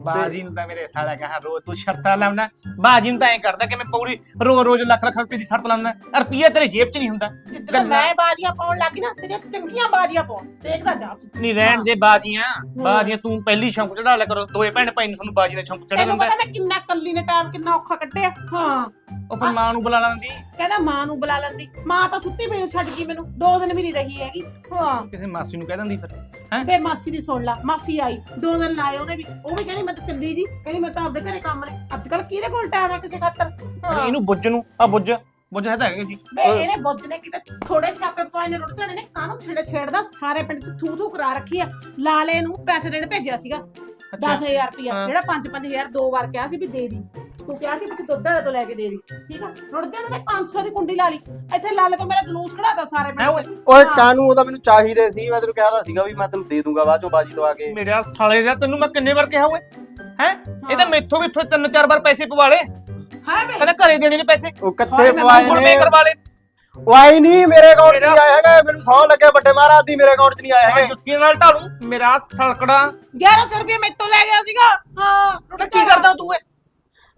ਬਾਜੀ ਨੂੰ ਤਾਂ ਮੇਰੇ ਸਾਲਾ ਕਹਾ ਰੋਜ਼ ਤੂੰ ਸ਼ਰਤਾਂ ਲਾਉਣਾ। ਬਾਜੀ ਨੂੰ ਤਾਂ ਐ ਕਰਦਾ ਕਿ ਮੈਂ ਪੂਰੀ ਰੋਜ਼ ਰੋਜ਼ ਲੱਖ ਲੱਖ ਰੁਪਏ ਦੀ ਸ਼ਰਤ ਲਾਉਣਾ ਰੁਪਈਆ ਤੇਰੇ ਜੇਬ 'ਚ ਨਹੀਂ ਹੁੰਦਾ। ਜਿੱਦਾਂ ਗੱਲਾਂ- ਮੈਂ ਬਾਜੀਆਂ ਪਾਉਣ ਲੱਗੀ ਨਾ ਤੇਰੀਆਂ ਚੰਗੀਆਂ ਬਾਜੀਆਂ ਪਾਉਣ। ਦੇਖਦਾ ਜਾ ਤੂੰ। ਨਹੀਂ ਰਹਿਣ ਦੇ ਬਾਜੀਆਂ। ਬਾਜੀਆਂ ਤੂੰ ਪਹਿਲੀ ਸ਼ੌਂਕ ਚੜਾ ਲਿਆ ਕਰੋ। ਦੋਏ ਭੈਣ ਭਾਈ ਨੂੰ ਤੁਹਾਨੂੰ ਬਾਜੀ ਦਾ ਸ਼ੌਂਕ ਚੜਾ ਤੈਨੂੰ ਦਿੰਦਾ। ਪਤਾ ਮੈਂ ਕਿੰਨਾ ਕੱਲੀ ਨੇ ਟਾਈਮ ਕਿੰਨਾ ਔਖਾ ਕੱਢਿਆ? ਹਾਂ। ਉਹ ਫਿਰ ਮਾਂ ਨੂੰ ਬੁਲਾ ਲੈਂਦੀ। ਕਹਿੰਦਾ ਮਾਂ ਨੂੰ ਬੁਲਾ ਲੈਂਦੀ। ਮਾਂ ਤਾਂ ਸੁੱਤੀ ਪਈ ਨੂੰ ਛੱਡ ਗਈ ਮੈਨੂੰ। ਦੋ ਦਿਨ ਵੀ ਨਹੀਂ ਰਹੀ ਹੈਗੀ। ਹਾਂ। ਕਿਸੇ ਮਾਸੀ ਨੂੰ ਕਹਿ ਦਿੰਦੀ ਫਿਰ। ਬੇ ਮਾਸੀ ਦੀ ਸੁਣ ਲਾ ਮਾਸੀ ਆਈ ਦੋ ਦਿਨ ਲਾਏ ਉਹਨੇ ਵੀ ਉਹ ਵੀ ਕਹਿੰਦੀ ਮੈਂ ਤਾਂ ਚੱਲੀ ਜੀ ਕਹਿੰਦੀ ਮੈਂ ਤਾਂ ਆਪਦੇ ਘਰੇ ਕੰਮ ਨੇ ਅੱਜ ਕੱਲ ਕਿਹਦੇ ਕੋਲ ਟਾਈਮ ਹੈ ਕਿਸੇ ਖਾਤਰ? ਹਾਂ। ਇਹਨੂੰ ਬੁੱਝ ਨੂੰ ਆ ਬੁੱਝ ਬੁੱਝ ਹੈ ਤਾਂ ਹੈਗਾ ਸੀ ਬੇ ਇਹਨੇ ਬੁੱਝ ਨੇ ਕਿਤੇ ਥੋੜੇ ਸਿਆਪੇ ਪਾਏ ਨੇ ਰੁੱਟ ਨੇ ਕਾਹਨੂੰ ਛੇੜੇ ਛੇੜਦਾ? ਸਾਰੇ ਪਿੰਡ ਚ ਥੂ ਥੂ ਕਰਾ ਰੱਖੀ ਆ। ਲਾਲੇ ਨੂੰ ਪੈਸੇ ਦੇਣ ਭੇਜਿਆ ਸੀਗਾ 10000 ਰੁਪਇਆ ਹਾਂ। ਜਿਹੜਾ 5-5000 ਦੋ ਵਾਰ ਕਿਹਾ ਸੀ ਵੀ ਦੇ ਦੀ। ਤੂੰ ਕਿਹਾ ਸੀ ਵੀ ਦੁੱਧ ਵਾਲੇ ਤੋਂ ਲੈ ਕੇ ਦੇ ਦੀ ਠੀਕ ਆ? ਰੁੱਟ ਜਾਣੇ ਨੇ 500 ਦੀ ਕੁੰਡੀ ਲਾ ਲਈ। ਇੱਥੇ ਲਾਲੇ ਤੋਂ ਮੇਰਾ ਜਲੂਸ ਕਢਾਤਾ ਸਾਰੇ ਹੈ ਓਏ। ਕਾਨੂੰ ਉਹਦਾ ਮੈਨੂੰ ਚਾਹੀਦੇ ਸੀ ਮੈਂ ਤੈਨੂੰ ਕਿਹਾ ਤਾਂ ਸੀਗਾ ਵੀ ਮੈਂ ਤੈਨੂੰ ਦੇ ਦੂੰਗਾ ਬਾਅਦ ਚੋਂ ਬਾਜੀ ਤੋਂ ਆ ਕੇ। ਮੇਰੇ ਸਾਲੇ ਦਾ ਤੈਨੂੰ ਮੈਂ ਕਿੰਨੇ ਵਾਰ ਕਿਹਾ ਓਏ? ਹੈ? ਇਹ ਤਾਂ ਮੈਥੋਂ ਵੀ ਇੱਥੋਂ ਤਿੰਨ ਚਾਰ ਵਾਰ ਪੈਸੇ ਪਵਾ ਲੇ ਹਾਂ ਬੇ ਕਹਿੰਦਾ ਘਰੇ ਦੇਣੇ ਨੇ ਪੈਸੇ। ਉਹ ਮੈਂ ਪਵਾਏ ਗੂਗਲ ਨੇ? ਪੇ ਕਰਵਾ ਲੇ ਉਹ ਆਈ ਨਹੀਂ ਮੇਰੇ ਅਕਾਊਂਟ 'ਚ ਨਹੀਂ ਆਇਆ ਹੈਗਾ ਮੈਨੂੰ ਸੌ ਲੱਗੇ ਵੱਡੇ ਮਹਾਰਾਜ ਦੀ ਮੇਰੇ ਅਕਾਊਂਟ 'ਚ ਨਹੀਂ ਆਇਆ ਮੈਂ ਹੈਗਾ। ਜੁੱਤੀਆਂ ਨਾਲ ਢਾਲੂ ਮੇਰਾ ਸਲਕੜਾ। 1100 ਰੁਪਏ ਮੈਥੋਂ ਲੈ ਗਿਆ ਸੀਗਾ। ਹਾਂ ਕੀ ਕਰਦਾ ਤੂੰ ਓਏ?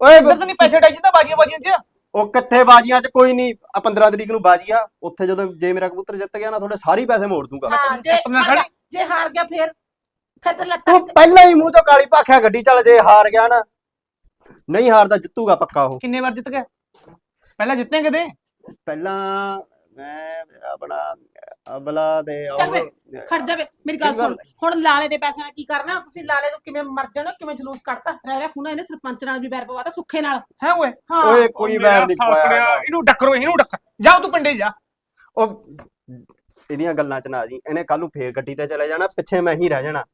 ਓਏ ਇੱਧਰ ਤਾਂ ਨਹੀਂ ਪੈਸੇ ਡਾਈ ਜਿੰਦਾ ਬਾਜੀਆਂ ਬਾਜੀਆਂ 'ਚ? ਉਹ ਕਿੱਥੇ ਬਾਜੀਆਂ 'ਚ? ਕੋਈ ਨਹੀਂ ਆ 15 ਤਰੀਕ ਨੂੰ ਬਾਜੀ ਆ ਉੱਥੇ ਜਦੋਂ ਜੇ ਮੇਰਾ ਕਬੂਤਰ ਜਿੱਤ ਗਿਆ ਨਾ ਤੁਹਾਡੇ ਸਾਰੇ ਪੈਸੇ ਮੋੜ ਦੂੰਗਾ। ਹਾਂ ਜੇ ਚੱਪ ਨਾਲ ਖੜੀ। ਜੇ ਹਾਰ ਗਿਆ ਫੇਰ। ਫਿਰ ਤਾਂ ਲੱਤਾਂ ਤੂੰ ਪਹਿਲਾਂ ਹੀ ਮੂੰਹ ਤੋਂ ਕਾਲੀ ਭਾਖਿਆ ਗੱਡੀ ਚੱਲ ਜੇ ਹਾਰ ਗਿਆ ਨਾ। ਨਹੀਂ ਹਾਰਦਾ ਜਿੱਤੂਗਾ ਪੱਕਾ ਉਹ। ਕਿੰਨੇ ਵਾਰ ਜਿੱਤ ਗਿਆ? ਪਹਿਲਾਂ ਜਿੱਤੇ ਕਦੇ ਪਹਿਲਾਂ ਮੈਂ ਆਪਣਾ ਅਬਲਾ ਦੇ ਚੱਲ ਵੇ, ਉਹ- ਖੜ ਜਾਵੇ ਮੇਰੀ ਗੱਲ ਕੀ ਗੱਲ ਸੁਣ। ਹੁਣ ਲਾਲੇ ਦੇ ਪੈਸਿਆਂ ਦਾ ਕੀ ਕਰਨਾ? ਤੁਸੀਂ ਲਾਲੇ ਤੋਂ ਕਿਵੇਂ ਮਰ ਜਾਣਾ ਕਿਵੇਂ ਜਲੂਸ ਕੱਢਤਾ? ਰਹਿ ਰਿਹਾ ਖੁਣਾ ਇਹਨੇ ਸਰਪੰਚ ਨਾਲ ਵੀ ਬੈਰ ਪਵਾਤਾ ਸੁੱਖੇ ਨਾਲ। ਹੈ ਓਏ? ਹਾਂ। ਓਏ ਕੋਈ ਮੇਰਾ ਵੈਰ ਨਹੀਂ ਸਲਕੜਿਆ, ਪਾਇਆ ਇਹਨੂੰ ਡੱਕਰੋ ਇਹਨੂੰ ਡੱਕਰ ਜਾ ਤੂੰ ਪਿੰਡੇ ਜਾ। ਉਹ ਇਹਦੀਆਂ ਗੱਲਾਂ 'ਚ ਨਾ ਜੀ ਇਹਨੇ ਕੱਲ ਨੂੰ ਫੇਰ ਗੱਡੀ ਤੇ ਚਲੇ ਜਾਣਾ ਪਿੱਛੇ ਮੈਂ ਹੀ ਰਹਿ ਜਾਣਾ।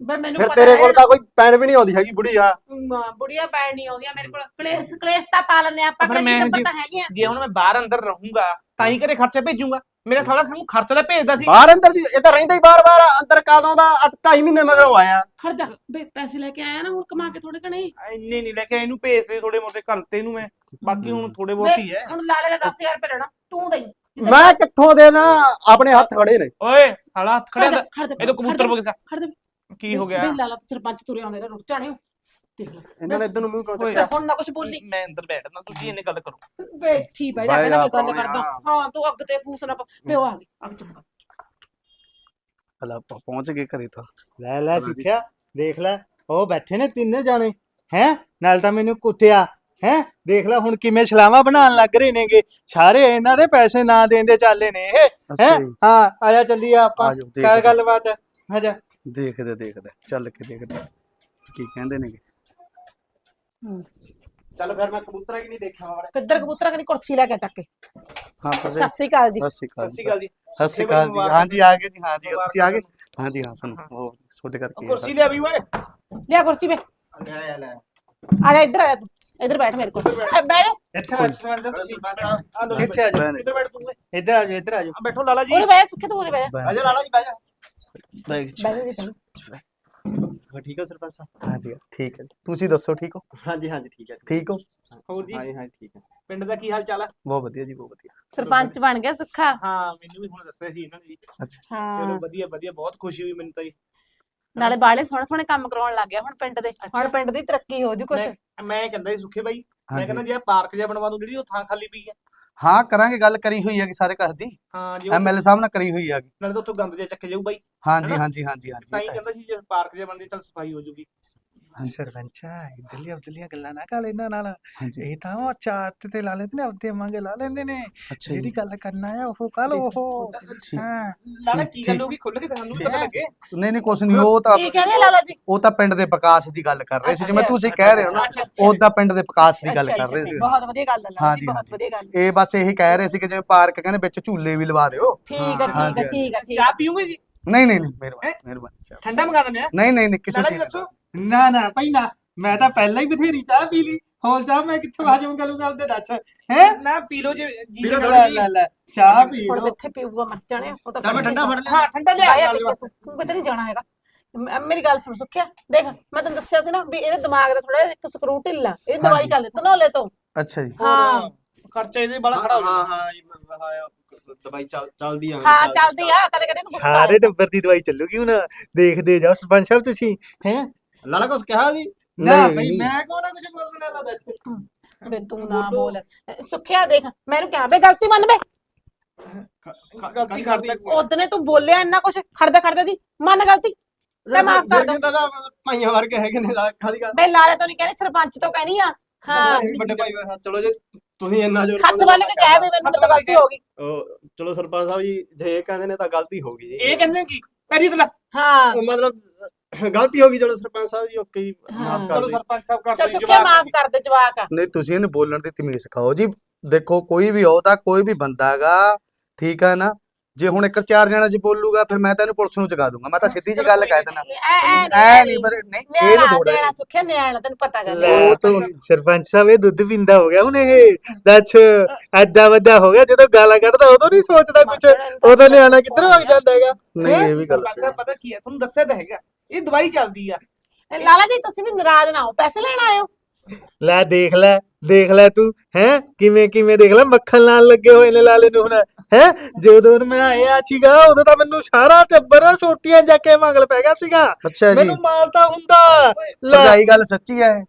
ਬਈ ਮੈਨੂੰ ਫਿਰ ਪਤਾ ਤੇਰੇ ਕੋਲ ਤਾਂ ਕੋਈ ਪੈਣ ਵੀ ਨਹੀਂ ਆਉਂਦੀ ਹੈਗੀ ਬੁੜੀ ਆ। ਮ, ਬੁੜੀਆਂ ਪੈਣ ਨਹੀਂ ਆਉਂਦੀਆਂ ਮੇਰੇ ਕੋਲ ਕਲੇਸ਼ ਕਲੇਸ਼ ਤਾਂ ਪਾ ਲੈਂਦੇ ਆਪਾਂ ਕਲੇਸ਼ ਮੈਂ ਤਾਂ ਜੀ- ਪਤਾ ਹੈਗੇ ਆ ਜੇ ਹੁਣ ਮੈਂ ਬਾਹਰ ਅੰਦਰ ਰਹੂੰਗਾ ਤਾਂ ਹੀ ਘਰੇ ਖਰਚਾ ਭੇਜੂਗਾ। ਮੇਰਾ ਸਾਲਾ ਸਾਨੂੰ ਖਰਚਾ ਤਾਂ ਭੇਜਦਾ ਸੀ। ਬਾਹਰ ਅੰਦਰ ਦੀ ਇਹ ਤਾਂ ਰਹਿੰਦਾ ਹੀ ਬਾਰ-ਬਾਰ ਅੰਦਰ ਕਦੋਂ ਦਾ ਅੱਜ ਢਾਈ ਮਹੀਨੇ ਮਗਰੋਂ ਆਇਆ। ਜਾ ਬਈ ਪੈਸੇ ਲੈ ਕੇ ਆਇਆ ਨਾ ਹੁਣ ਕਮਾ ਕੇ ਥੋੜੇ ਕਣੇ ਇੰਨੇ ਨਹੀਂ ਲੈ ਕੇ ਇਹਨੂੰ ਭੇਜਦੇ ਥੋੜੇ ਮੋਟੇ ਘੰਟੇ ਇਹਨੂੰ ਮੈਂ। ਬਾਕੀ ਹੁਣ ਥੋੜੇ ਬਹੁਤ ਹੀ ਹੈ। ਹੁਣ ਲਾਲੇ ਦਾ 10000 ਰੁਪਏ ਲੈਣਾ ਤੂੰ ਦੇਈ। ਮੈਂ ਕਿੱਥੋਂ ਦੇਣਾ? ਆਪਣੇ ਹੱਥ ਖੜੇ ਨੇ। ਓਏ ਸਾਲਾ ਹੱਥ ਖੜਿਆ ਖੜ ਜਾ ਦਾ ਖੜ ਜਾ ਇਹ ਕੀ ਹੋ ਗਿਆ? ਬਈ ਲਾਲਾ ਤੇ ਸਰਪੰਚ ਤੁਰੇ ਆਉਂਦੇ ਨੇ ਰੁੱਟ ਜਾਣੇ। ਦੇਖ ਲੈ। ਇਹਨਾਂ ਨੇ ਇਧਰ ਨੂੰ ਮੂੰਹ ਕਿਉਂ। ਚੱਕਿਆ? ਹੁਣ ਨਾ ਕੁਝ ਬੋਲੀ। ਮੈਂ ਅੰਦਰ ਬੈਠਦਾ ਤੁਸੀਂ ਇਹਨੇ ਗੱਲ ਕਰੋ। ਬੈਠੀ ਕਹਿੰਦਾ ਮੈਂ ਆਪ ਗੱਲ ਕਰਦਾ। ਹਾਂ ਤੂੰ ਅੱਗ ਤੇ ਫੂਸ ਨਾ ਪਿਓ ਆ ਗਈ ਅੱਗ ਚੁੱਪ ਕਰ। ਹਲਾ ਆਪਾਂ ਪਹੁੰਚ ਗਏ ਘਰੇ ਤਾਂ। ਲੈ ਲੈ ਚੁੱਕਿਆ ਦੇਖ ਲੈ ਉਹ ਬੈਠੇ ਨੇ ਤਿੰਨੇ ਜਾਣੇ। ਹੈ? ਨਾਲ ਤਾਂ ਮੈਨੂੰ ਕੁੱਟਿਆ। ਹੈ? ਦੇਖ ਲੈ ਹੁਣ ਕਿਵੇਂ ਛਲਾਵਾ ਬਣਾਉਣ ਲੱਗ ਰਹੇ ਨੇਗੇ। ਸਾਰੇ ਇਹਨਾਂ ਦੇ ਪੈਸੇ ਨਾ ਦੇਂਦੇ ਚੱਲੇ ਨੇ ਇਹ। ਹੈ? ਹਾਂ ਆਇਆ ਚੱਲੀਏ ਆਪਾਂ। ਦੇਖਦੇ ਗੱਲਬਾਤ। ਹੈ ਆਜਾ ਦੇਖਦੇ ਦੇਖਦੇ ਚੱਲ ਕੇ ਦੇਖਦੇ ਕੀ ਕਹਿੰਦੇ ਨੇ ਚੱਲ ਫਿਰ ਮੈਂ ਕਬੂਤਰ ਹੀ ਨਹੀਂ ਦੇਖਿਆ ਵਾਲੇ। ਕਿੱਧਰ ਕਬੂਤਰਾਂ ਕਦੀ ਕੁਰਸੀ ਲੈ ਕੇ ਚੱਕ ਕੇ। ਹਾਂ ਸਤਿ ਤੁਸੀਂ ਸ੍ਰੀ ਅਕਾਲ ਜੀ। ਸਤਿ ਸ਼੍ਰੀ ਅਕਾਲ ਸਤਿ ਸ਼੍ਰੀ ਅਕਾਲ ਜੀ। ਸਤਿ ਸ਼੍ਰੀ ਅਕਾਲ ਜੀ। ਮੁਬਾਰਕ। ਹਾਂਜੀ ਆ ਗਏ ਜੀ ਹਾਂ ਜੀ ਤੁਸੀਂ ਆ ਗਏ? ਹਾਂਜੀ ਹਾਂ ਸਾਨੂੰ ਉਹ ਛੋਟੇ ਕਰਕੇ ਕੁਰਸੀ ਲਿਆ ਵੀ ਓਏ। ਲਿਆ ਕੁਰਸੀ ਵੇ ਲੈ ਲੈ ਆ ਜਾ ਇੱਧਰ ਆ ਜਾ ਤੂੰ। ਇੱਧਰ ਬੈਠ ਮੇਰੇ ਕੋਲ। ਆ, ਬਹਿ ਜਾ। ਇੱਥੇ ਆ ਸਰਪੰਚ ਸਾਹਿਬ ਆ। ਇੱਥੇ ਆ ਜਾਓ ਇੱਧਰ ਬੈਠ ਤੂੰ। ਇੱਧਰ ਆ ਜਾਓ ਇੱਧਰ ਆ ਆ ਬੈਠੋ ਲਾਲਾ ਜੀ। ਉਰੇ ਬਹਿ ਸੁੱਖੇ ਤੂੰ ਉਰੇ ਬਹਿ। ਜਾ ਅਜੇ ਲਾਲਾ ਜੀ ਬਹਿ ਜਾ। ਬੈਗ ਚ। ਹਾਂ, ਠੀਕ ਸਰਪੰਚ ਸਾਹਿਬ? ਹਾਂਜੀ ਠੀਕ ਹੈ। ਜੀ। ਤੁਸੀਂ ਦੱਸੋ ਠੀਕ ਹੋ? ਹਾਂਜੀ ਹਾਂਜੀ ਠੀਕ ਹੈ ਠੀਕ ਹੋ। ਹੋਰ ਜੀ? ਹਾਂਜੀ ਹਾਂਜੀ ਠੀਕ ਹੈ। ਪਿੰਡ ਦਾ ਕੀ ਹਾਲ ਚਾਲ ਆ? ਬਹੁਤ ਵਧੀਆ ਜੀ ਬਹੁਤ ਵਧੀਆ। ਸਰਪੰਚ ਬਣ ਗਿਆ ਸੁੱਖਾ। ਹਾਂ ਮੈਨੂੰ ਵੀ ਹੁਣ ਦੱਸਿਆ ਸੀ ਇਹਨਾਂ ਨੇ। ਜੀ ਚਲੋ ਹਾਂ ਵਧੀਆ ਵਧੀਆ ਬਹੁਤ ਖੁਸ਼ੀ ਹੋਈ ਮੈਨੂੰ ਤਾਂ ਜੀ। ਨਾਲੇ ਬਾਲੇ ਸੋਹਣੇ ਸੋਹਣੇ ਕੰਮ ਕਰਾਉਣ ਲੱਗ ਗਿਆ ਹੁਣ ਪਿੰਡ ਦੇ। ਹੁਣ ਪਿੰਡ ਦੀ ਤਰੱਕੀ ਹੋ ਜੂ ਕੁਛ। ਮੈਂ ਮੈਂ ਕਹਿੰਦਾ ਸੀ ਸੁੱਖੇ ਬਾਈ ਮੈਂ ਹਾਂਜੀ। ਕਹਿੰਦਾ ਜੇ ਆਹ ਪਾਰਕ ਜਿਹਾ ਬਣਵਾ ਦੂੰ ਜਿਹੜੀ ਉਹ ਥਾਂ ਖਾਲੀ ਪਈ ਹੈ। ਹਾਂ ਕਰਾਂਗੇ ਗੱਲ ਕਰੀ ਹੋਈ ਹੈਗੀ ਸਾਰੇ ਘਰ ਦੀ ਹਾਂ ਜੇ ਐਮਐਲਏ ਸਾਹਿਬ ਨਾਲ ਕਰੀ ਹੋਈ ਹੈਗੀ ਨਾਲੇ ਤਾਂ ਉੱਥੋਂ ਗੰਦ ਜਿਹਾ ਚੱਕੇ ਜਾਊ ਬਾਈ ਹਾਂਜੀ ਹੈਨਾ? ਹਾਂਜੀ ਹਾਂਜੀ ਹਾਂਜੀ ਤਾਂ ਹੀ। ਕਹਿੰਦਾ ਸੀ ਜੇ ਪਾਰਕ ਜਿਹਾ ਬਣਦੇ ਚੱਲ ਸਫ਼ਾਈ ਹੋ ਜੂਗੀ ਸਰਪੰਚਾ ਇਧਰਲੀ ਉਧਰਲੀਆਂ ਗੱਲਾਂ ਨਾ ਕਰ ਇਹਨਾਂ ਨਾਲ। ਹਾਂਜੀ। ਇਹ ਤਾਂ ਉਹ ਚਾਰ ਤੇ ਤੇ ਲਾ ਲੈਂਦੇ ਨੇ ਆਪਦੇ ਮੰਗੇ ਲਾ ਲੈਂਦੇ ਨੇ। ਅੱਛਾ ਜਿਹੜੀ ਜੀ। ਗੱਲ ਕਰਨਾ ਆ ਉਹ ਕੱਲ ਉਹ ਠੀਕ। ਹਾਂ। ਲਾਲਾ ਕੀ ਗੱਲ ਹੋ ਗਈ? ਖੁੱਲ ਕੇ ਤੁਹਾਨੂੰ ਵੀ ਪਤਾ ਲੱਗੇ। ਨਹੀਂ ਨਹੀਂ ਕੁਛ ਨਹੀਂ ਉਹ ਤਾਂ ਕੀ ਕਹਿੰਦੇ ਲਾਲਾ ਜੀ? ਉਹ ਤਾਂ ਪਿੰਡ ਦੇ ਵਿਕਾਸ ਦੀ ਗੱਲ ਕਰ ਰਹੇ ਸੀ ਜਿਵੇਂ ਤੁਸੀਂ ਕਹਿ ਰਹੇ ਹੋ ਨਾ ਅੱਛਾ, ਅੱਛਾ। ਉਹ ਤਾਂ ਪਿੰਡ ਦੇ ਵਿਕਾਸ ਦੀ ਗੱਲ ਅੱਛਾ, ਕਰ ਰਹੇ ਸੀ। ਬਹੁਤ ਵਧੀਆ ਗੱਲ ਹੈ ਲਾਲਾ ਹਾਂਜੀ, ਜੀ ਬਹੁਤ ਹਾਂਜੀ। ਵਧੀਆ ਗੱਲ ਇਹ ਬਸ ਇਹੀ ਕਹਿ ਰਹੇ ਸੀ ਕਿ ਜਿਵੇਂ ਪਾਰਕ ਕਹਿੰਦੇ ਵਿੱਚ ਝੂਲੇ ਵੀ ਲਵਾ ਦਿਓ। ਠੀਕ ਹੈ ਠੀਕ ਹਾਂਜੀ, ਹੈ ਠੀਕ ਹੈ ਠੀਕ ਚਾਹ ਪੀਓਗੇ ਜੀ? ਨਹੀਂ ਨਹੀਂ ਨਹੀਂ ਮਿਹਰਬਾਨੀ ਮਿਹਰਬਾਨੀ ਚਾਹ। ਠੰਡਾ ਮੰਗਾ ਦਿੰਦੇ ਆ? ਨਹੀਂ ਨਹੀਂ ਨਹੀਂ ਕਿਸੇ ਲਾਲਾ ਜੀ ਚੀਜ਼ ਦੱਸੋ। ਨਾ ਨਾ ਪਹਿਲਾਂ ਮੈਂ ਤਾਂ ਪਹਿਲਾਂ ਹੀ ਬਥੇਰੀ ਚਾਹ ਪੀ ਲਈ। ਹੋਰ ਚਾਹ ਮੈਂ ਕਿੱਥੋਂ ਆ ਜਾਊਂਗਾ ਲੂਗਾ ਆਪਦੇ ਦੱਸ। ਹੈ? ਨਾ ਪੀ ਲਓ ਜੇ ਜੀ ਪੀ ਲਓ ਕਰਦਾ ਲੈ ਲੈ ਲੈ। ਚਾਹ ਪੀ ਹੁਣ ਲਓ। ਕਿੱਥੇ ਪੀਊਗਾ ਮਰ ਜਾਣੇ ਉਹ ਤਾਂ ਚੱਲ ਮੈਂ ਠੰਡਾ ਫੜ ਲਿਆ। ਹਾਂ ਠੰਡਾ ਲਿਆ। ਆਇਆ ਨਾਲ ਪੀ ਕੇ ਤੂੰ। ਤੂੰ ਕਿਤੇ ਨਹੀਂ ਜਾਣਾ ਹੈਗਾ। ਮ- ਮੇਰੀ ਗੱਲ ਸੁਣ ਸੁੱਖਿਆ। ਦੇਖ ਮੈਂ ਤੈਨੂੰ ਦੱਸਿਆ ਸੀ ਨਾ ਵੀ ਇਹਦੇ ਦਿਮਾਗ ਦਾ ਥੋੜਾ ਇੱਕ ਸਕਰੂ ਢਿੱਲਾ ਇਹ ਦਵਾਈ। ਚੱਲਦੀ ਤਨੋਲੇ ਤੋਂ। ਅੱਛਾ ਜੀ। ਹਾਂ। ਖਰਚਾ ਇਹਦੇ ਬੜਾ ਖੜਾ ਹੋ ਹਾਂ ਹਾਂ ਜੀ, ਹਾਂ ਦਵਾਈ ਚੱਲ ਚੱਲਦੀ ਆ। ਹਾਂ ਚੱਲਦੀ ਆ। ਕਦੇ ਕਦੇ ਇਹਨੂੰ ਗੁੱਸਾ ਸਾਰੇ ਟੱਬਰ ਦੀ ਦਵਾਈ ਚੱਲੂਗੀ ਹੁਣ। ਦੇਖਦੇ ਜਾਓ ਸਰਪੰਚ ਸਾਹਿਬ ਤੁਸੀਂ। ਹੈ? ਲਾਲਾ ਕੁਛ ਕਿਹਾ ਜੀ ਨਾ ਨਹੀਂ, ਬਈ ਨਹੀਂ। ਮੈਂ ਕੋਣਾ ਕੁਝ ਬੋਲਣ ਵਾਲਾ ਦੱਸ। ਵੇ ਤੂੰ ਨਾ ਬੋਲ। ਸੁੱਖਿਆ ਦੇਖ ਮੈਨੂੰ ਕਿਹਾ ਬੇ ਗਲਤੀ ਮੰਨ ਬੇ ਗਲਤੀ ਕਰਦਾ ਉਹਦਨੇ ਤੂੰ ਬੋਲਿਆ ਇੰਨਾ ਕੁਛ ਖੜਦਾ ਖੜਦਾ ਜੀ ਮੰਨ ਗਲਤੀ। ਤੇ ਮਾਫ ਕਰ ਦੋ। ਦਾਦਾ ਭਾਈਆਂ ਵਰਗੇ ਹੈਗੇ ਨੇ ਖਾਦੀ ਕਰ ਬੇ ਲਾਲੇ ਤੋਂ ਨਹੀਂ ਕਹਿੰਦੀ ਸਰਪੰਚ ਤੋਂ ਕਹਿਨੀ ਆ। ਹਾਂ। ਵੱਡੇ ਭਾਈ ਵਰਗਾ ਚਲੋ ਜੇ ਤੁਸੀਂ ਇੰਨਾ ਜ਼ੋਰ ਹੱਥ ਵੱਲ ਕੇ ਕਹਿ ਵੀ ਮੈਨੂੰ ਤਾਂ ਗਲਤੀ ਹੋ ਗਈ। ਉਹ ਚਲੋ ਸਰਪੰਚ ਸਾਹਿਬ ਜੀ ਜੇ ਇਹ ਕਹਿੰਦੇ ਨੇ ਤਾਂ ਗਲਤੀ ਹੋ ਗਈ ਜੀ। ਇਹ ਕਹਿੰਦੇ ਕੀ ਪੈਰੀ ਤਲਾ ਹਾਂ। ਉਹ ਮਤਲਬ ਗਲਤੀ ਹੋ ਗਈ ਚਲੋ ਸਰਪੰਚ ਸਾਹਿਬ ਜੀ ਓਕੇ ਜੀ ਮਾਫ ਕਰ ਚਲੋ ਦਿਓ। ਸਰਪੰਚ ਸਾਹਿਬ ਕਰ ਚੱਲ ਜਵਾਬ ਮਾਫ ਕਰ ਦੇ ਜਵਾਕ ਆ। ਨਹੀਂ ਤੁਸੀਂ ਇਹਨੂੰ ਬੋਲਣ ਦੀ ਤਮੀਜ਼ ਸਿਖਾਓ ਜੀ। ਦੇਖੋ ਕੋਈ ਵੀ ਤਾਂ ਕੋਈ ਵੀ ਬੰਦਾ ਹੈਗਾ ਠੀਕ ਹੈ ਨਾ? ਜੇ ਹੁਣ ਇੱਕ ਚਾਰ ਜਣਾ ਜੀ ਬੋਲੂਗਾ ਫਿਰ ਮੈਂ ਤਾਂ ਇਹਨੂੰ ਪੁਲਿਸ ਨੂੰ ਚੁਕਾ ਦੂੰਗਾ। ਮੈਂ ਤਾਂ ਸਿੱਧੀ ਜੀ ਗੱਲ ਕਹਿ ਦੇਣਾ ਐ ਐ ਨਹੀਂ ਪਰ ਨਹੀਂ ਇਹ ਨਿਆਣਾ ਨਹੀਂ ਥੋੜਾ ਦੇਣਾ ਸੁੱਖਿਆ ਨਿਆਣਾ ਤੈਨੂੰ ਪਤਾ ਗੱਲ ਲੈ ਉਹ ਤਾਂ- ਸਰਪੰਚ ਸਾਹਿਬ ਇਹ ਦੁੱਧ ਪੀਂਦਾ ਹੋ ਗਿਆ ਹੁਣ ਇਹ। ਦੱਸ ਐਡਾ ਵੱਡਾ ਹੋ ਗਿਆ ਜਦੋਂ ਗਾਲਾਂ ਕੱਢਦਾ ਉਦੋਂ ਨਹੀਂ ਸੋਚਦਾ ਕੁਝ ਉਦੋਂ ਨਿਆਣਾ ਕਿੱਧਰ ਵਗ ਜਾਂਦਾ ਹੈਗਾ? ਨਹੀਂ ਇਹ ਵੀ ਗੱਲ ਸਰਪੰਚ ਸਹੀ ਸਾਹਿਬ ਪਤਾ ਕੀ ਹੈ? ਤੁਹਾਨੂੰ ਦੱਸਿਆ ਤਾਂ ਹੈਗਾ। ਇਹ ਦਵਾਈ ਚੱਲਦੀ ਆ। ਲਾਲਾ ਜੀ ਤੁਸੀਂ ਵੀ ਨਾਰਾਜ਼ ਨਾ ਹੋ। ਪੈਸੇ ਲੈਣ ਆਇਓ ਲੈ ਦੇਖ ਲੈ। ਦੇਖ ਲੈ ਤੂੰ ਹੈ? ਕਿਵੇਂ ਕਿਵੇਂ ਦੇਖ ਲੈ? ਮੱਖਣ ਨਾਲ ਲੱਗੇ ਹੋਏ ਨੇ ਲਾਲੇ ਨੂੰ ਹੁਣ ਹੈ? ਜਦੋਂ ਮੈਂ ਆਇਆ ਸੀਗਾ ਉਦੋਂ ਤਾਂ ਮੈਨੂੰ ਸਾਰਾ ਟੱਬਰ ਛੋਟੀਆਂ ਜਾ ਕੇ ਮੰਗਲ ਪੈ ਗਿਆ ਸੀਗਾ। ਅੱਛਾ ਜੀ। ਮੈਨੂੰ ਮਾਲਤਾ ਹੁੰਦਾ। ਲੈ। ਭਰਜਾਈ ਗੱਲ ਸੱਚੀ ਹੈ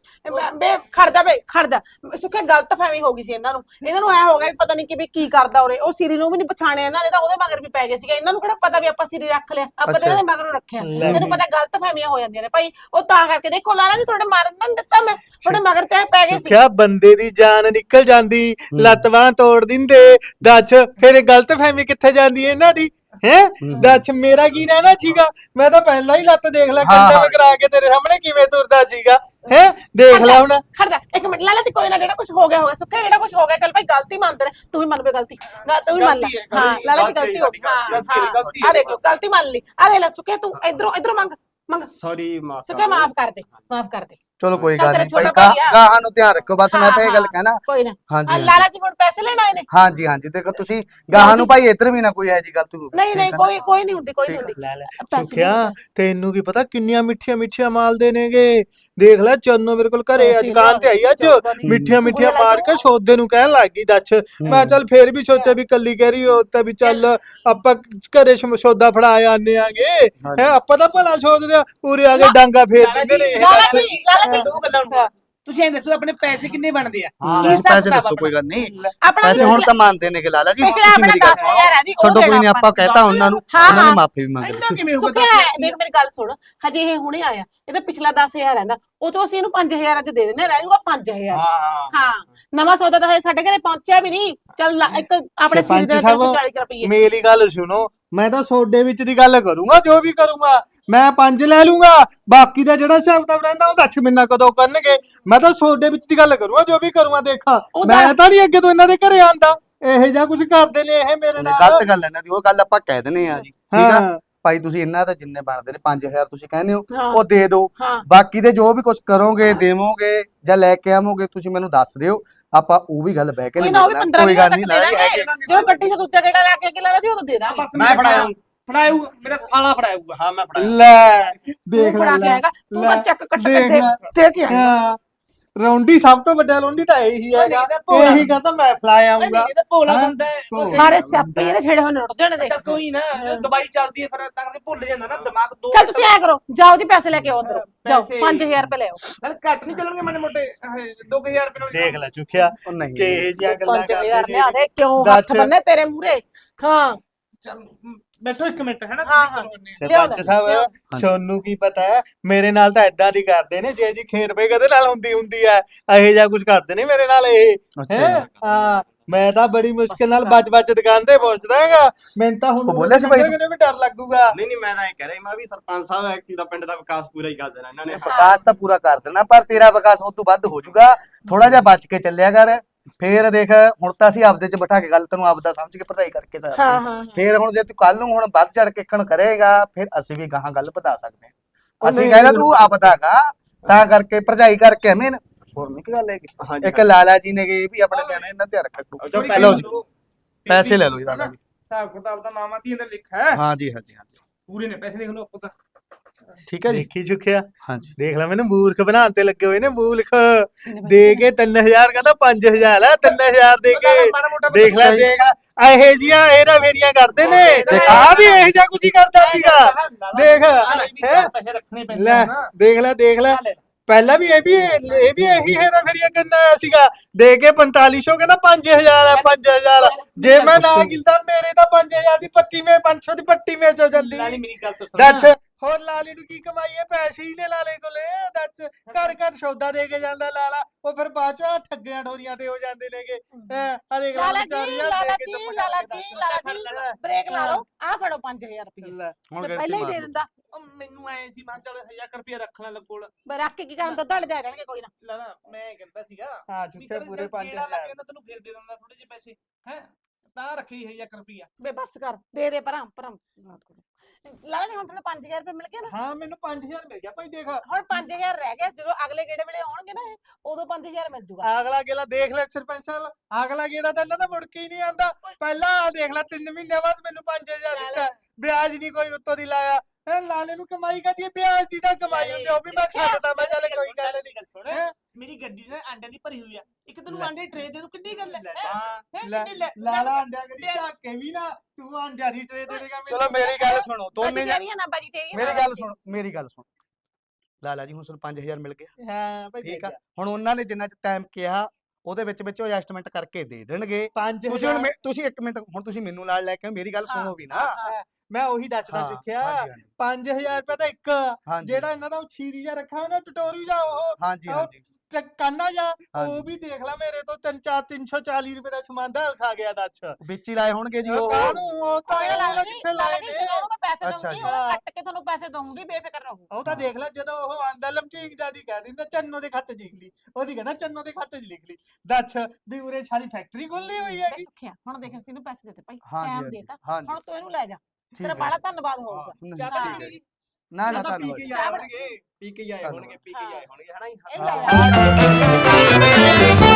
ਬੇ ਖੜਦਾ ਬੇ ਖੜਦਾ। ਸੁੱਖੇ ਗਲਤ ਫਹਿਮੀ ਹੋ ਗਈ ਸੀ ਇਹਨਾਂ ਨੂੰ। ਇਹਨਾਂ ਨੂੰ ਐ ਹੋ ਗਿਆ ਵੀ ਪਤਾ ਨਹੀਂ ਕਿ ਵੀ ਕੀ ਕਰਦਾ ਉਰੇ। ਉਹ ਸਿਰੀ ਨੂੰ ਵੀ ਨਹੀਂ ਪਛਾਣਿਆ ਇਹਨਾਂ ਨੇ ਤਾਂ ਉਹਦੇ ਮਗਰ ਵੀ ਪੈ ਗਏ ਸੀਗੇ। ਇਹਨਾਂ ਨੂੰ ਕਿਹੜਾ ਪਤਾ ਵੀ ਆਪਾਂ ਸਿਰੀ ਰੱਖ ਲਿਆ? ਆਪਾਂ ਤਾਂ। ਇਹਨਾਂ ਦੇ ਮਗਰੋਂ ਰੱਖਿਆ। ਲੈ ਤੈਨੂੰ ਪਤਾ ਗਲਤ ਫਹਿਮੀਆਂ ਹੋ ਜਾਂਦੀਆਂ ਨੇ। ਭਾਈ ਉਹ ਤਾਂ ਕਰਕੇ ਦੇਖੋ ਲਾਲਾ ਜੀ ਤੁਹਾਡੇ ਮਾਰਨ ਨਹੀਂ ਦਿੱਤਾ ਮੈਂ। ਤੁਹਾਡੇ ਮਗਰ ਚਾਹੇ ਪੈ ਗਏ ਸੀ। ਕਿਆ ਬੰਦੇ ਦੀ ਜਾਨ ਨਿਕਲ ਜਾਂਦੀ ਲੱਤ ਬਾਂਹ ਤੋੜ ਦਿੰਦੇ ਦੱਸ ਫਿਰ ਇਹ ਗਲਤ ਫਹਿਮੀ ਕਿੱਥੇ ਜਾਂਦੀ ਹੈ ਇਹਨਾਂ ਦੀ? ਹੈ? ਦੱਸ ਮੇਰਾ ਕੀ ਰਹਿਣਾ ਸੀਗਾ? ਮੈਂ ਤਾਂ ਪਹਿਲਾਂ ਹੀ ਲੱਤ ਦੇਖ ਲੈ ਕੰਡਾ। ਕਰਾ ਕੇ ਤੇਰੇ ਸਾਹਮਣੇ ਕਿਵੇਂ ਤੁਰਦਾ ਸੀਗਾ? ਹੈ? ਦੇਖ ਲੈ ਹੁਣ। ਖੜਦਾ ਇੱਕ ਮਿੰਟ ਲਾਲਾ ਤੇ ਕੋਈ ਨਾ ਜਿਹੜਾ ਕੁਝ ਹੋ ਗਿਆ ਹੋਗਾ ਸੁੱਖੇ ਜਿਹੜਾ ਕੁਝ ਹੋ ਗਿਆ ਚੱਲ ਭਾਈ ਗਲਤੀ ਮੰਨਦੇ ਨੇ। ਤੂੰ ਵੀ ਮੰਨ ਬੇ ਗਲਤੀ। ਗ- ਤੂੰ ਵੀ ਮੰਨ ਲੈ। ਗਲਤੀ ਹੈ, ਲਾਲਾ ਦੀ ਗਲਤੀ ਹੋ ਗਈ। ਹਾਂ ਹੈ। ਆ ਦੇਖ ਗਲਤੀ ਮੰਨ ਲਈ। ਆ ਦੇ ਲੈ ਸੁੱਖੇ ਤੂੰ ਇਧਰੋਂ ਇਧਰੋਂ ਮੰਗ ਮੰਗ। ਸੌਰੀ ਮਾਫ ਸੁੱਖੇ ਮਾਫ ਕਰ ਦੇ ਮਾਫ ਕਰ ਦੇ। ਚਲੋ ਕੋਈ ਚੱਲ ਗੱਲ ਤੇਰਾ ਨਹੀਂ ਭਾਈ ਛੋਟਾ ਭਾਈ ਆ। ਗਾਹਾਂ ਨੂੰ ਧਿਆਨ ਰੱਖੋ ਬਸ ਮੈਂ ਤਾਂ ਇਹ ਗੱਲ ਕਹਿਣਾ। ਕੋਈ ਨਾ। ਹਾਂਜੀ ਆ ਹਾਂਜੀ। ਲਾਲਾ ਜੀ ਹੁਣ ਪੈਸੇ ਲੈਣ ਆਏ ਨੇ। ਹਾਂਜੀ ਹਾਂਜੀ ਦੇਖੋ ਤੁਸੀਂ ਗਾਹਾਂ ਨੂੰ ਭਾਈ ਇੱਧਰ ਵੀ ਨਾ ਕੋਈ ਹੈ ਜੀ ਗੱਲ ਤੂੰ ਨਹੀਂ ਨਹੀਂ ਕੋਈ ਕੋਈ ਨਹੀਂ ਹੁੰਦੀ ਕੋਈ ਨਹੀਂ ਹੁੰਦੀ। ਲੈ ਲੈ ਪੈਸੇ ਸੁਖਿਆ ਨਹੀਂ ਤੈਨੂੰ ਕੀ ਪਤਾ ਕਿੰਨੀਆਂ ਮਿੱਠੀਆਂ ਮਿੱਠੀਆਂ ਮਾਲਦੇ ਨੇਗੇ। ਦੇਖ ਲੈ ਚੰਨੋ ਮੇਰੇ ਕੋਲ ਘਰੇ ਅਸੀਂ ਦੁਕਾਨ ਤੇ ਆਈ ਅੱਜ। ਮਿੱਠੀਆਂ ਮਿੱਠੀਆਂ ਮਾਰ ਕੇ। ਸੌਦੇ ਨੂੰ ਕਹਿਣ ਲੱਗ ਗਈ ਦੱਸ ਮੈਂ ਚੱਲ ਫੇਰ ਵੀ ਸੋਚਿਆ ਵੀ ਕੱਲੀ ਕਹਿ ਰਹੀ ਹੋ ਤਾਂ ਵੀ ਚੱਲ ਆਪਾਂ ਘਰੇ ਸ਼ਮ- ਸੌਦਾ ਫੜਾ ਆਨੇ ਆਂਗੇ। ਹੈ ਆਪਾਂ ਤਾਂ ਭਲਾ ਸੋਚਦੇ ਆ ਪੂਰੇ ਆ ਕੇ ਡਾਂਗਾ ਫੇਰ ਦਿੰਦੇ ਨੇ ਇਹ ਲਾਲਾ ਦੱਸ। ਜੀ ਲਾਲਾ ਜੀ ਦੋ ਗੱਲਾਂ ਨੂੰ ਤੁਸੀਂ ਇਹ ਦੱਸੋ ਆਪਣੇ ਪੈਸੇ ਕਿੰਨੇ ਬਣਦੇ ਆ? ਹਾਂ ਹਿਸਾਬ ਪੈਸੇ ਦੱਸੋ ਕੋਈ ਗੱਲ ਨਹੀਂ। ਆਪਣਾ ਪੈਸੇ ਹੁਣ ਤਾਂ ਮੰਨਦੇ ਨੇ ਕਿ ਲਾਲਾ ਜੀ ਪਿਛਲਾ ਤੁਸੀਂ ਆਪਣਾ ਮੇਰੀ ਗੱਲ 10000 ਹੈ ਜੀ ਉਹ ਛੱਡੋ ਕੋਈ ਨਹੀਂ ਆਪਾਂ ਕਹਿਤਾ ਉਹਨਾਂ ਨੂੰ ਉਹਨਾਂ। ਨੇ ਮਾਫੀ ਵੀ ਮੰਗ ਲਈ ਕਿਵੇਂ ਹੋ ਸੁੱਖਿਆ ਹੈ, ਦੇਖ ਮੇਰੀ ਗੱਲ ਸੁਣ। ਹਜੇ ਇਹ ਹੁਣੇ ਆਇਆ। ਇਹਦਾ ਪਿਛਲਾ 10000 ਹੈ ਨਾ। ਉਹ ਤੋਂ ਅਸੀਂ ਇਹਨੂੰ 5000 ਅੱਜ ਦੇ ਦਿੰਦੇ ਰਹਿ ਜਾਊਗਾ 5000 ਹਾਂ ਹਾਂ। ਨਵਾਂ ਸੌਦਾ ਤਾਂ ਹਜੇ ਸਾਡੇ ਘਰੇ ਪਹੁੰਚਿਆ ਵੀ ਨਹੀਂ। ਚੱਲ ਇੱਕ ਆਪਣੇ ਸਿਰ ਦੇ ਸਰਪੰਚ ਸਾਹਿਬ, 40 ਰੁਪਏ ਮੇਰੀ ਗੱਲ ਸੁਣੋ। ਮੈਂ ਤਾਂ ਸੋਡੇ ਵਿੱਚ ਦੀ ਗੱਲ ਕਰੂੰਗਾ ਜੋ ਵੀ ਕਰੂੰਗਾ ਮੈਂ ਪੰਜ ਲੈ ਲੂੰਗਾ ਬਾਕੀ ਦਾ ਜਿਹੜਾ ਹਿਸਾਬ ਕਿਤਾਬ ਰਹਿੰਦਾ ਉਹ ਦੱਸ ਮਿੰਨਾ ਕਦੋਂ ਕਰਨਗੇ। ਮੈਂ ਤਾਂ ਸੋਡੇ ਵਿੱਚ ਦੀ ਗੱਲ ਕਰੂੰਗਾ ਜੋ ਵੀ ਕਰੂੰਗਾ ਦੇਖਾਂ। ਉਹ ਮੈਂ ਤਾਂ ਨਹੀਂ ਅੱਗੇ ਤੋਂ ਇਹਨਾਂ ਦੇ ਘਰੇ ਆਂਦਾ ਇਹੋ ਜਿਹਾ ਕੁਝ ਕਰਦੇ ਨੇ ਇਹ ਮੇਰੇ ਨਾਲ। ਗਲਤ ਗੱਲ ਹੈ ਨਾ ਜੀ ਉਹ ਗੱਲ ਆਪਾਂ ਕਹਿ ਦਿੰਨੇ ਆ ਜੀ ਠੀਕ ਆ? ਹਾਂ। ਭਾਈ ਤੁਸੀਂ ਇਹਨਾਂ ਦਾ ਜਿੰਨੇ ਬਣਦੇ ਨੇ 5000 ਤੁਸੀਂ ਕਹਿੰਦੇ ਹੋ ਹਾਂ। ਉਹ ਦੇ ਦਿਓ। ਹਾਂ। ਬਾਕੀ ਦੇ ਜੋ ਵੀ ਕੁਝ ਕਰੋਗੇ ਦੇਵੋਗੇ ਜਾਂ ਲੈ ਕੇ ਆਵੋਗੇ ਤੁਸੀਂ ਮੈਨੂੰ ਦੱਸ ਦਿਓ। ਆਪਾਂ ਉਹ ਵੀ ਗੱਲ ਬਹਿ ਕੇ ਕੋਈ ਨਹੀਂ ਨਾ ਉਹ ਵੀ 15 ਕੋਈ ਮਿੰਟ ਗੱਲ ਨਹੀਂ ਹੈਗੇ ਜਦੋਂ ਗੱਡੀ ਤੋਂ ਦੂਜਾ ਗੇੜਾ ਲੈ ਕੇ ਅੱਗੇ ਲਾ ਲਾ ਜੀ ਉਦੋਂ ਦੇ ਦਾਂਗੇ। ਬਸ ਮੈਂ ਫੜਾਇਆ ਫੜਾਇਆ ਮੇਰਾ ਸਾਲਾ ਫੜਾਇਆ ਹਾਂ। ਮੈਂ ਫੜਾਇਆ। ਲੈ ਦੇਖ ਫੜਾ ਲੈ ਕੇ ਆਏਗਾ। ਤੂੰ ਤਾਂ ਲੈ, ਚੱਕ ਕੱਟ ਕੇ ਦੇਖ ਦੇ ਲੈ। ਦੇ ਕੇ ਰੌਂਡੀ ਸਭ ਤੋਂ ਵੱਡਾ ਰੌਂਡੀ ਤਾਂ ਇਹੀ ਹੈਗਾ। ਇਹਦਾ ਭੋਲਾ ਇਹੀ ਕਹਿੰਦਾ ਮੈਂ ਫਲਾ ਆਉਂਗਾ ਇਹ ਤਾਂ ਭੋਲਾ ਹੈਂ? ਬੰਦਾ ਹੈ। ਭੋਲਾ। ਸਾਰੇ ਸਿਆਪੇ ਇਹਦੇ ਛੇੜੇ ਨੇ ਰੁੱਟ ਜਾਣੇ ਦੇ ਚੱਲ ਕੋਈ ਨਾ ਜਦੋਂ ਦਵਾਈ ਚੱਲਦੀ ਹੈ ਫਿਰ ਤਾਂ ਕਰਕੇ ਭੁੱਲ ਜਾਂਦਾ ਨਾ ਦਿਮਾਗ ਦੋ ਚੱਲ ਤੁਸੀਂ ਐ ਕਰੋ ਜਾਓ ਜੀ ਪੈਸੇ ਲੈ ਕੇ ਆਓ ਅੰਦਰੋਂ। ਜਾਓ ਪੈਸੇ- 5000 ਰੁਪਏ ਲੈ ਆਓ। ਨਾਲ ਘੱਟ ਨਹੀਂ ਚੱਲਣਗੇ ਮਾੜੇ ਮੋਟੇ 2000 ਰੁਪਏ ਨਾਲ ਦੇਖ ਲੈ ਚੁੱਕਿਆ ਉਹ ਨਹੀਂ। ਕਿ ਇਹ ਜਿਹੀਆਂ ਗੱਲਾਂ 5000 ਕਰਦੇ ਲਿਆ ਨੇ ਦੇ ਕਿਉਂ ਦੱਸ। ਹੱਥ ਬੰਨੇ ਤੇਰੇ ਮੂਰੇ ਹਾਂ। ਚੱਲ ਮ, ਬੈਠੋ ਇੱਕ ਮਿੰਟ ਹੈ ਨਾ ਹਾਂ, ਤੁਸੀਂ ਹਾਂ। ਇੰਨੇ। ਸਰਪੰਚ ਲਿਆਓ ਸਾਹਿਬ। ਤੁਹਾਨੂੰ ਕੀ ਪਤਾ ਹੈ ਮੇਰੇ ਨਾਲ ਤਾਂ ਐਦਾਂ ਦੀ ਕਰਦੇ ਨੇ ਜੇ ਜੀ ਖੇਰ ਪੇ ਕਦੇ ਨਾਲ ਹੁੰਦੀ ਹੁੰਦੀ ਐ ਇਹੋ ਜਿਹਾ ਕੁਝ ਕਰਦੇ ਨੇ ਮੇਰੇ ਨਾਲ ਇਹ। ਹੈ? ਹਾਂ ਮੈਂ ਤਾਂ ਬੜੀ ਮੁਸ਼ਕਿਲ ਨਾਲ ਬਚ ਬਚ ਦੁਕਾਨ ਤੇ ਪਹੁੰਚਦਾ ਹੈਗਾ। ਮੈਨੂੰ ਤਾਂ ਹੁਣ ਉਹ ਬੋਲਿਆ ਸੀ ਬਾਈ? ਕਿਤੇ ਵੀ ਡਰ ਲੱਗੂਗਾ। ਨਹੀਂ ਨਹੀਂ ਮੈਂ ਤਾਂ ਇਹ ਕਹਿ ਰਿਹਾ ਮੈਂ ਵੀ ਸਰਪੰਚ ਸਾਹਿਬ ਐਕਟੀ ਦਾ ਪਿੰਡ ਦਾ ਵਿਕਾਸ ਪੂਰਾ ਹੀ ਕਰ ਦੇਣਾ ਇਹਨਾਂ ਨੇ। ਵਿਕਾਸ ਤਾਂ ਪੂਰਾ ਕਰ ਦੇਣਾ ਪਰ ਤੇਰਾ ਵਿਕਾਸ ਉਸ ਤੋਂ ਵੱਧ ਹੋ ਜਾਊਗਾ। ਥੋੜਾ ਜਿਹਾ ਬਚ ਕੇ ਚੱਲਿਆ ਕਰ। ਫੇਰ ਦੇਖ ਹੁਣ ਤਾਂ ਅਸੀਂ ਆਪਦੇ ਚ ਬਿਠਾ ਕੇ ਗੱਲ ਤੈਨੂੰ ਆਪਦਾ ਸਮਝ ਕੇ ਭਰਜਾਈ ਕਰਕੇ ਹਾਂ ਫੇਰ ਹੁਣ ਜੇ ਤੂੰ ਕੱਲ ਨੂੰ ਹੁਣ ਵੱਧ ਚੜ ਕੇ ਇੱਕਣ ਕਰੇਗਾ ਫਿਰ ਅਸੀਂ ਵੀ ਗਾਹਾਂ ਗੱਲ ਵਧਾ ਸਕਦੇ ਹਾਂ। ਅਸੀਂ ਨਹੀਂ, ਕਹਿੰਦਾ ਤੂੰ ਆਪਦਾਗਾ ਤਾਂ ਕਰਕੇ ਭਰਜਾਈ ਕਰਕੇ ਐਵੇਂ ਨਾ ਹੋਰ ਨਹੀਂ ਕੀ ਗੱਲ ਹੈਗੀ? ਹਾਂਜੀ ਇੱਕ ਲਾਲਾ ਜੀ ਨੇ ਇਹ ਵੀ ਆਪਣੇ ਸਿਆਣੇ ਇਹਨਾਂ ਧਿਆਨ ਰੱਖੋ ਜੋ ਲਓ ਜੀ। ਪੈਸੇ ਲੈ ਲਓ ਜੀ ਹਿਸਾਬ ਕਿਤਾਬ ਦਾ ਮਾਮਾ ਦਾ ਲਿਖਾ ਹੈ ਹਾਂ ਜੀ ਹਾਂ ਜੀ ਹਾਂ ਜੀ ਪੂਰੇ ਨੇ ਪੈਸੇ ਦੇਖ ਲਓ ਆਪਾਂ ਤਾਂ। ਠੀਕ ਹੈ ਜੀ? ਦੇਖੀ ਚੁੱਕਿਆ। ਹਾਂ ਜੀ ਦੇਖ ਲੈ ਮੈਨੂੰ ਮੂਰਖ ਬਣਾਉਣ ਤੇ ਲੱਗੇ ਹੋਏ ਨੇ ਮੂਰਖ। ਦੇ ਕੇ 3000 ਕਹਿੰਦਾ 5000 ਹੈ 3000 ਦੇ ਕੇ। ਦੇਖ ਲੈ। ਦੇਖ ਲੈ। ਇਹੇ ਜੀਆਂ ਇਹਦਾ ਫੇਰੀਆਂ ਕਰਦੇ ਨੇ। ਆ ਵੀ ਇਹ ਜਿਹਾ ਕੁਝ ਹੀ ਕਰਦਾ ਸੀਗਾ। ਦੇਖ, ਹੈਂ? ਪੈਸੇ ਰੱਖਣੇ ਪੈਂਦੇ ਲੈ ਦੇਖ ਲੈ ਦੇਖ ਲੈ। ਪਹਿਲਾਂ ਵੀ ਇਹ ਵੀ ਇਹ ਵੀ ਇਹੀ ਹੈਰਾ ਫੇਰੀਆਂ ਕਰਨਾ ਆਇਆ ਸੀਗਾ। ਦੇ ਕੇ 4500 ਕਹਿੰਦਾ 5000 ਹੈ 5000 ਜੇ ਮੈਂ ਨਾ। ਗਿਲਦਾ ਮੇਰੇ ਤਾਂ 5000 ਦੀ ਪੱਟੀ ਮੇ 500 ਦੀ ਪੱਟੀ ਮੇ ਹੋ ਜਾਂਦੀ। ਲਾਲੀ ਮੇਰੀ ਗੱਲ ਤਾਂ ਸੁਣ ਦੱਸ ਹੋਰ ਲਾਲੇ ਨੂੰ ਕੀ ਕਮਾਈ ਹੈ ਪੈਸੇ ਹੀ ਨੇ ਲਾਲੇ ਕੋਲੇ। ਦੱਸ ਘਰ ਘਰ ਸੌਦਾ ਦੇ ਕੇ ਜਾਂਦਾ ਲਾਲਾ। ਉਹ ਫਿਰ ਬਾਅਦ ਚੋਂ ਆਹ ਠੱਗੀਆਂ ਤੇ ਹੋ ਜਾਂਦੇ ਨੇਗੇ। ਆ ਦੇਖ ਲਾ ਲਾਲਾ ਜੀ ਦੇ ਕੇ ਜੀ ਚੁੱਪ ਲਾਲਾ ਕਰਕੇ ਜੀ। ਲਾਲਾ ਜੀ ਬ੍ਰੇਕ ਲਾ ਲਓ। ਆ ਫੜੋ 5000 ਰੁਪਏ। ਲੈ, ਹੁਣ ਪਹਿਲਾਂ ਹੀ ਦੇ। ਦਿੰਦਾ। ਉਹ ਮੈਨੂੰ ਐ ਸੀ ਮੈਂ ਕਿਹਾ ਚੱਲ 1000 ਰੁਪਏ ਰੱਖ ਲੈ ਕੋਲ ਬਈ ਰੱਖ ਕੇ ਕੀ ਕਰਨ ਤੋਂ? ਧੜ ਜਾ ਜਾਣਗੇ ਕੋਈ ਨਾ। ਲੈ ਨਾ ਮੈਂ ਕਹਿੰਦਾ ਸੀਗਾ ਹਾਂ ਚੱਲ ਪੂਰੇ ਜੇ ਕੀੜਾ ਲੱਗ 5000 ਜਾਂਦਾ ਤੈਨੂੰ ਫਿਰ ਦੇ ਦਿੰਦਾ ਥੋੜੇ ਜਿਹੇ ਪੈਸੇ। ਹੈ ਤਾਂ ਰੱਖੀ 1000 ਰੁਪਿਆ ਬੇ ਬਸ ਕਰ। ਦੇ ਦੇ ਪਰਾਂ ਪਰਾਂ ਜੀ ਹੁਣ ਤੁਹਾਨੂੰ 5000 ਰੁਪਏ ਮਿਲ ਗਏ ਨਾ। ਹਾਂ ਮੈਨੂੰ 5000 ਮਿਲ ਗਿਆ ਭਾਈ ਦੇਖ। ਹੁਣ 5000 ਰਹਿ ਗਿਆ ਜਦੋਂ ਅਗਲੇ ਗੇੜੇ ਵੇਲੇ ਆਉਣਗੇ ਨਾ ਇਹ ਉਦੋਂ 5000 ਮਿਲ ਜੂਗਾ। ਅਗਲਾ ਗੇਲਾ ਦੇਖ ਲੈ ਸਰਪੰਚ ਸਾਹਿਬ ਅਗਲਾ ਗੇੜਾ ਤਾਂ ਇਹਨਾਂ ਦਾ ਮੁੜ ਕੇ ਹੀ ਨਹੀਂ ਆਂਦਾ ਪਹਿਲਾਂ ਦੇਖ ਲੈ 3 ਮਹੀਨੇ ਬਾਅਦ ਮੈਨੂੰ 5000 ਦਿੱਤਾ। ਵਿਆਜ ਨਹੀਂ ਕੋਈ ਉੱਤੋਂ ਦੀ ਲਾਇਆ। ਇਹ ਲਾਲੇ ਨੂੰ ਕਮਾਈ ਕਰਦੀ ਹੈ ਵਿਆਜ ਦੀ ਤਾਂ ਕਮਾਈ ਹੁੰਦੀ ਆ, ਉਹ ਵੀ ਮੈਂ ਛੱਡਦਾ ਮੈਂ ਚੱਲ ਕੋਈ ਗੱਲ ਨਹੀਂ ਸੁਣ ਹੈਂ? ਮੇਰੀ ਗੱਡੀ ਨਾ ਅੰਡਿਆਂ ਦੀ ਭਰੀ ਹੋਈ ਆ। ਇੱਕ ਤੈਨੂੰ ਲੈ। ਅੰਡੇ ਟਰੇ ਦੇ ਦੂੰ ਕਿੱਡੀ ਗੱਲ ਹੈ? ਹੈਂ? ਹਾਂ, ਲੈ, ਕਿੰਨੀ ਲੈ? ਲਾਲਾ ਅੰਡਿਆ ਕਰੀ ਝਾਕੇ ਵੀ ਨਾ ਤੂੰ ਅੰਡਿਆ ਦੀ ਟਰੇ ਦੇ ਦੇਗਾ ਚਲੋ ਮੇਰੀ ਗੱਲ ਸੁਣੋ ਦੋਨੇ ਜਣੇ- ਤੇਰੀਆਂ ਨਾ ਬਾਜੀ ਤੇਰੀਆਂ ਮੇਰੀ ਗੱਲ ਸੁਣ ਮੇਰੀ ਗੱਲ ਸੁਣ। ਲਾਲਾ ਜੀ ਹੁਣ ਸਾਨੂੰ 5000 ਮਿਲ ਗਿਆ। ਹਾਂ ਭਾਈ ਠੀਕ ਆ? ਹੁਣ ਉਹਨਾਂ ਨੇ ਜਿੰਨਾ ਚ ਟਾਈਮ ਕਿਹਾ ਉਹਦੇ ਵਿੱਚ ਵਿੱਚ ਐਡਜਸਟਮੈਂਟ ਕਰਕੇ ਦੇ ਦੇਣਗੇ। ਪੰਜ ਤੁਸੀਂ ਹੁਣ ਮੇ- ਤੁਸੀਂ ਇੱਕ ਮਿੰਟ ਹੁਣ ਤੁਸੀਂ ਮੈਨੂੰ ਨਾਲ ਲੈ ਕੇ ਆਓ, ਮੇਰੀ ਗੱਲ ਸੁਣੋ ਵੀ ਨਾ। ਮੈਂ ਉਹੀ ਦੱਸਦਾ ਹਾਂ, ਸਿੱਖਿਆ ਹਾਂਜੀ, ਹਾਂਜੀ, 5000 ਰੁਪਏ ਤਾਂ ਇੱਕ। ਹਾਂਜੀ ਜਿਹੜਾ ਇਹਨਾਂ ਦਾ ਉਹ ਛੀਰੀ ਜਾ ਰੱਖਾ ਉਹਨੇ ਟਟੋਰੀ ਜਾ ਉਹ। ਹਾਂਜੀ ਉਹ ਹਾਂਜੀ। ਤੇ ਕਾਨਾ ਜਾ ਹਾਂਜੀ। ਉਹ ਵੀ ਦੇਖ ਲੈ ਮੇਰੇ ਤੋਂ 3 4 340 ਰੁਪਏ ਦਾ ਸਮਾਨ ਦਾਲ ਖਾ ਗਿਆ ਦੱਸ। ਵਿੱਚ ਹੀ ਲਾਏ ਹੋਣਗੇ ਜੀ ਉਹ। ਕਾਹਨੂੰ? ਉਹ ਤਾਂ ਉਹ ਕਿੱਥੇ ਲਾਲਾ ਲਾਏ ਨੇ? ਜਦੋਂ ਉਹਨੂੰ ਮੈਂ ਪੈਸੇ ਅੱਛਾ ਦਊਂਗੀ ਜੀ। ਉਹ ਕੱਟ ਕੇ ਤੁਹਾਨੂੰ ਪੈਸੇ ਦਊਂਗੀ ਬੇਫਿਕਰ ਰਹੋ ਉਹ ਤਾਂ ਦੇਖ ਲੈ ਜਦੋਂ ਉਹ ਆਂਦਾ ਲਮਚੀਕ ਜਾਦੀ ਕਹਿ ਦਿੰਦਾ ਚੰਨੋ ਦੇ ਖਾਤੇ 'ਚ ਲਿਖ ਲਈ। ਉਹਦੀ ਕਹਿੰਦਾ ਚੰਨੋ ਦੇ ਖਾਤੇ 'ਚ ਲਿਖ ਲਈ। ਦੱਸ ਵੀ ਉਰੇ ਸਾਰੀ ਫੈਕਟਰੀ ਖੋਲੀ ਹੋਈ ਹੈਗੀ। ਸੁਖਿਆ। ਹੁਣ ਦੇਖ ਅਸੀਂ ਨੂੰ ਪੈਸੇ ਦਿੱਤੇ। ਭਾਈ ਹਾਂਜੀ ਟਾਈਮ ਹਾਂਜੀ ਦੇਤਾ। ਹਾਂਜੀ। ਹੁਣ ਤੂੰ ਇਹਨੂੰ ਲੈ ਜਾ। ਤੇਰਾ ਬੜਾ ਧੰਨਵਾਦ ਹੋਊਗਾ। ਹਾਂ। ਪੀ ਲਈ ਨਾ ਨਾ ਇਹ ਤਾਂ ਪੀ ਧੰਨਵਾਦ ਕੇ ਜੀ। ਆਏ ਹੋਣਗੇ ਪੀ ਕੇ ਆਏ। ਹੋਣਗੇ ਪੀ ਕੇ ਆਏ ਹੋਣਗੇ ਹਨਾ ਜੀ? ਲੈ ਜਾ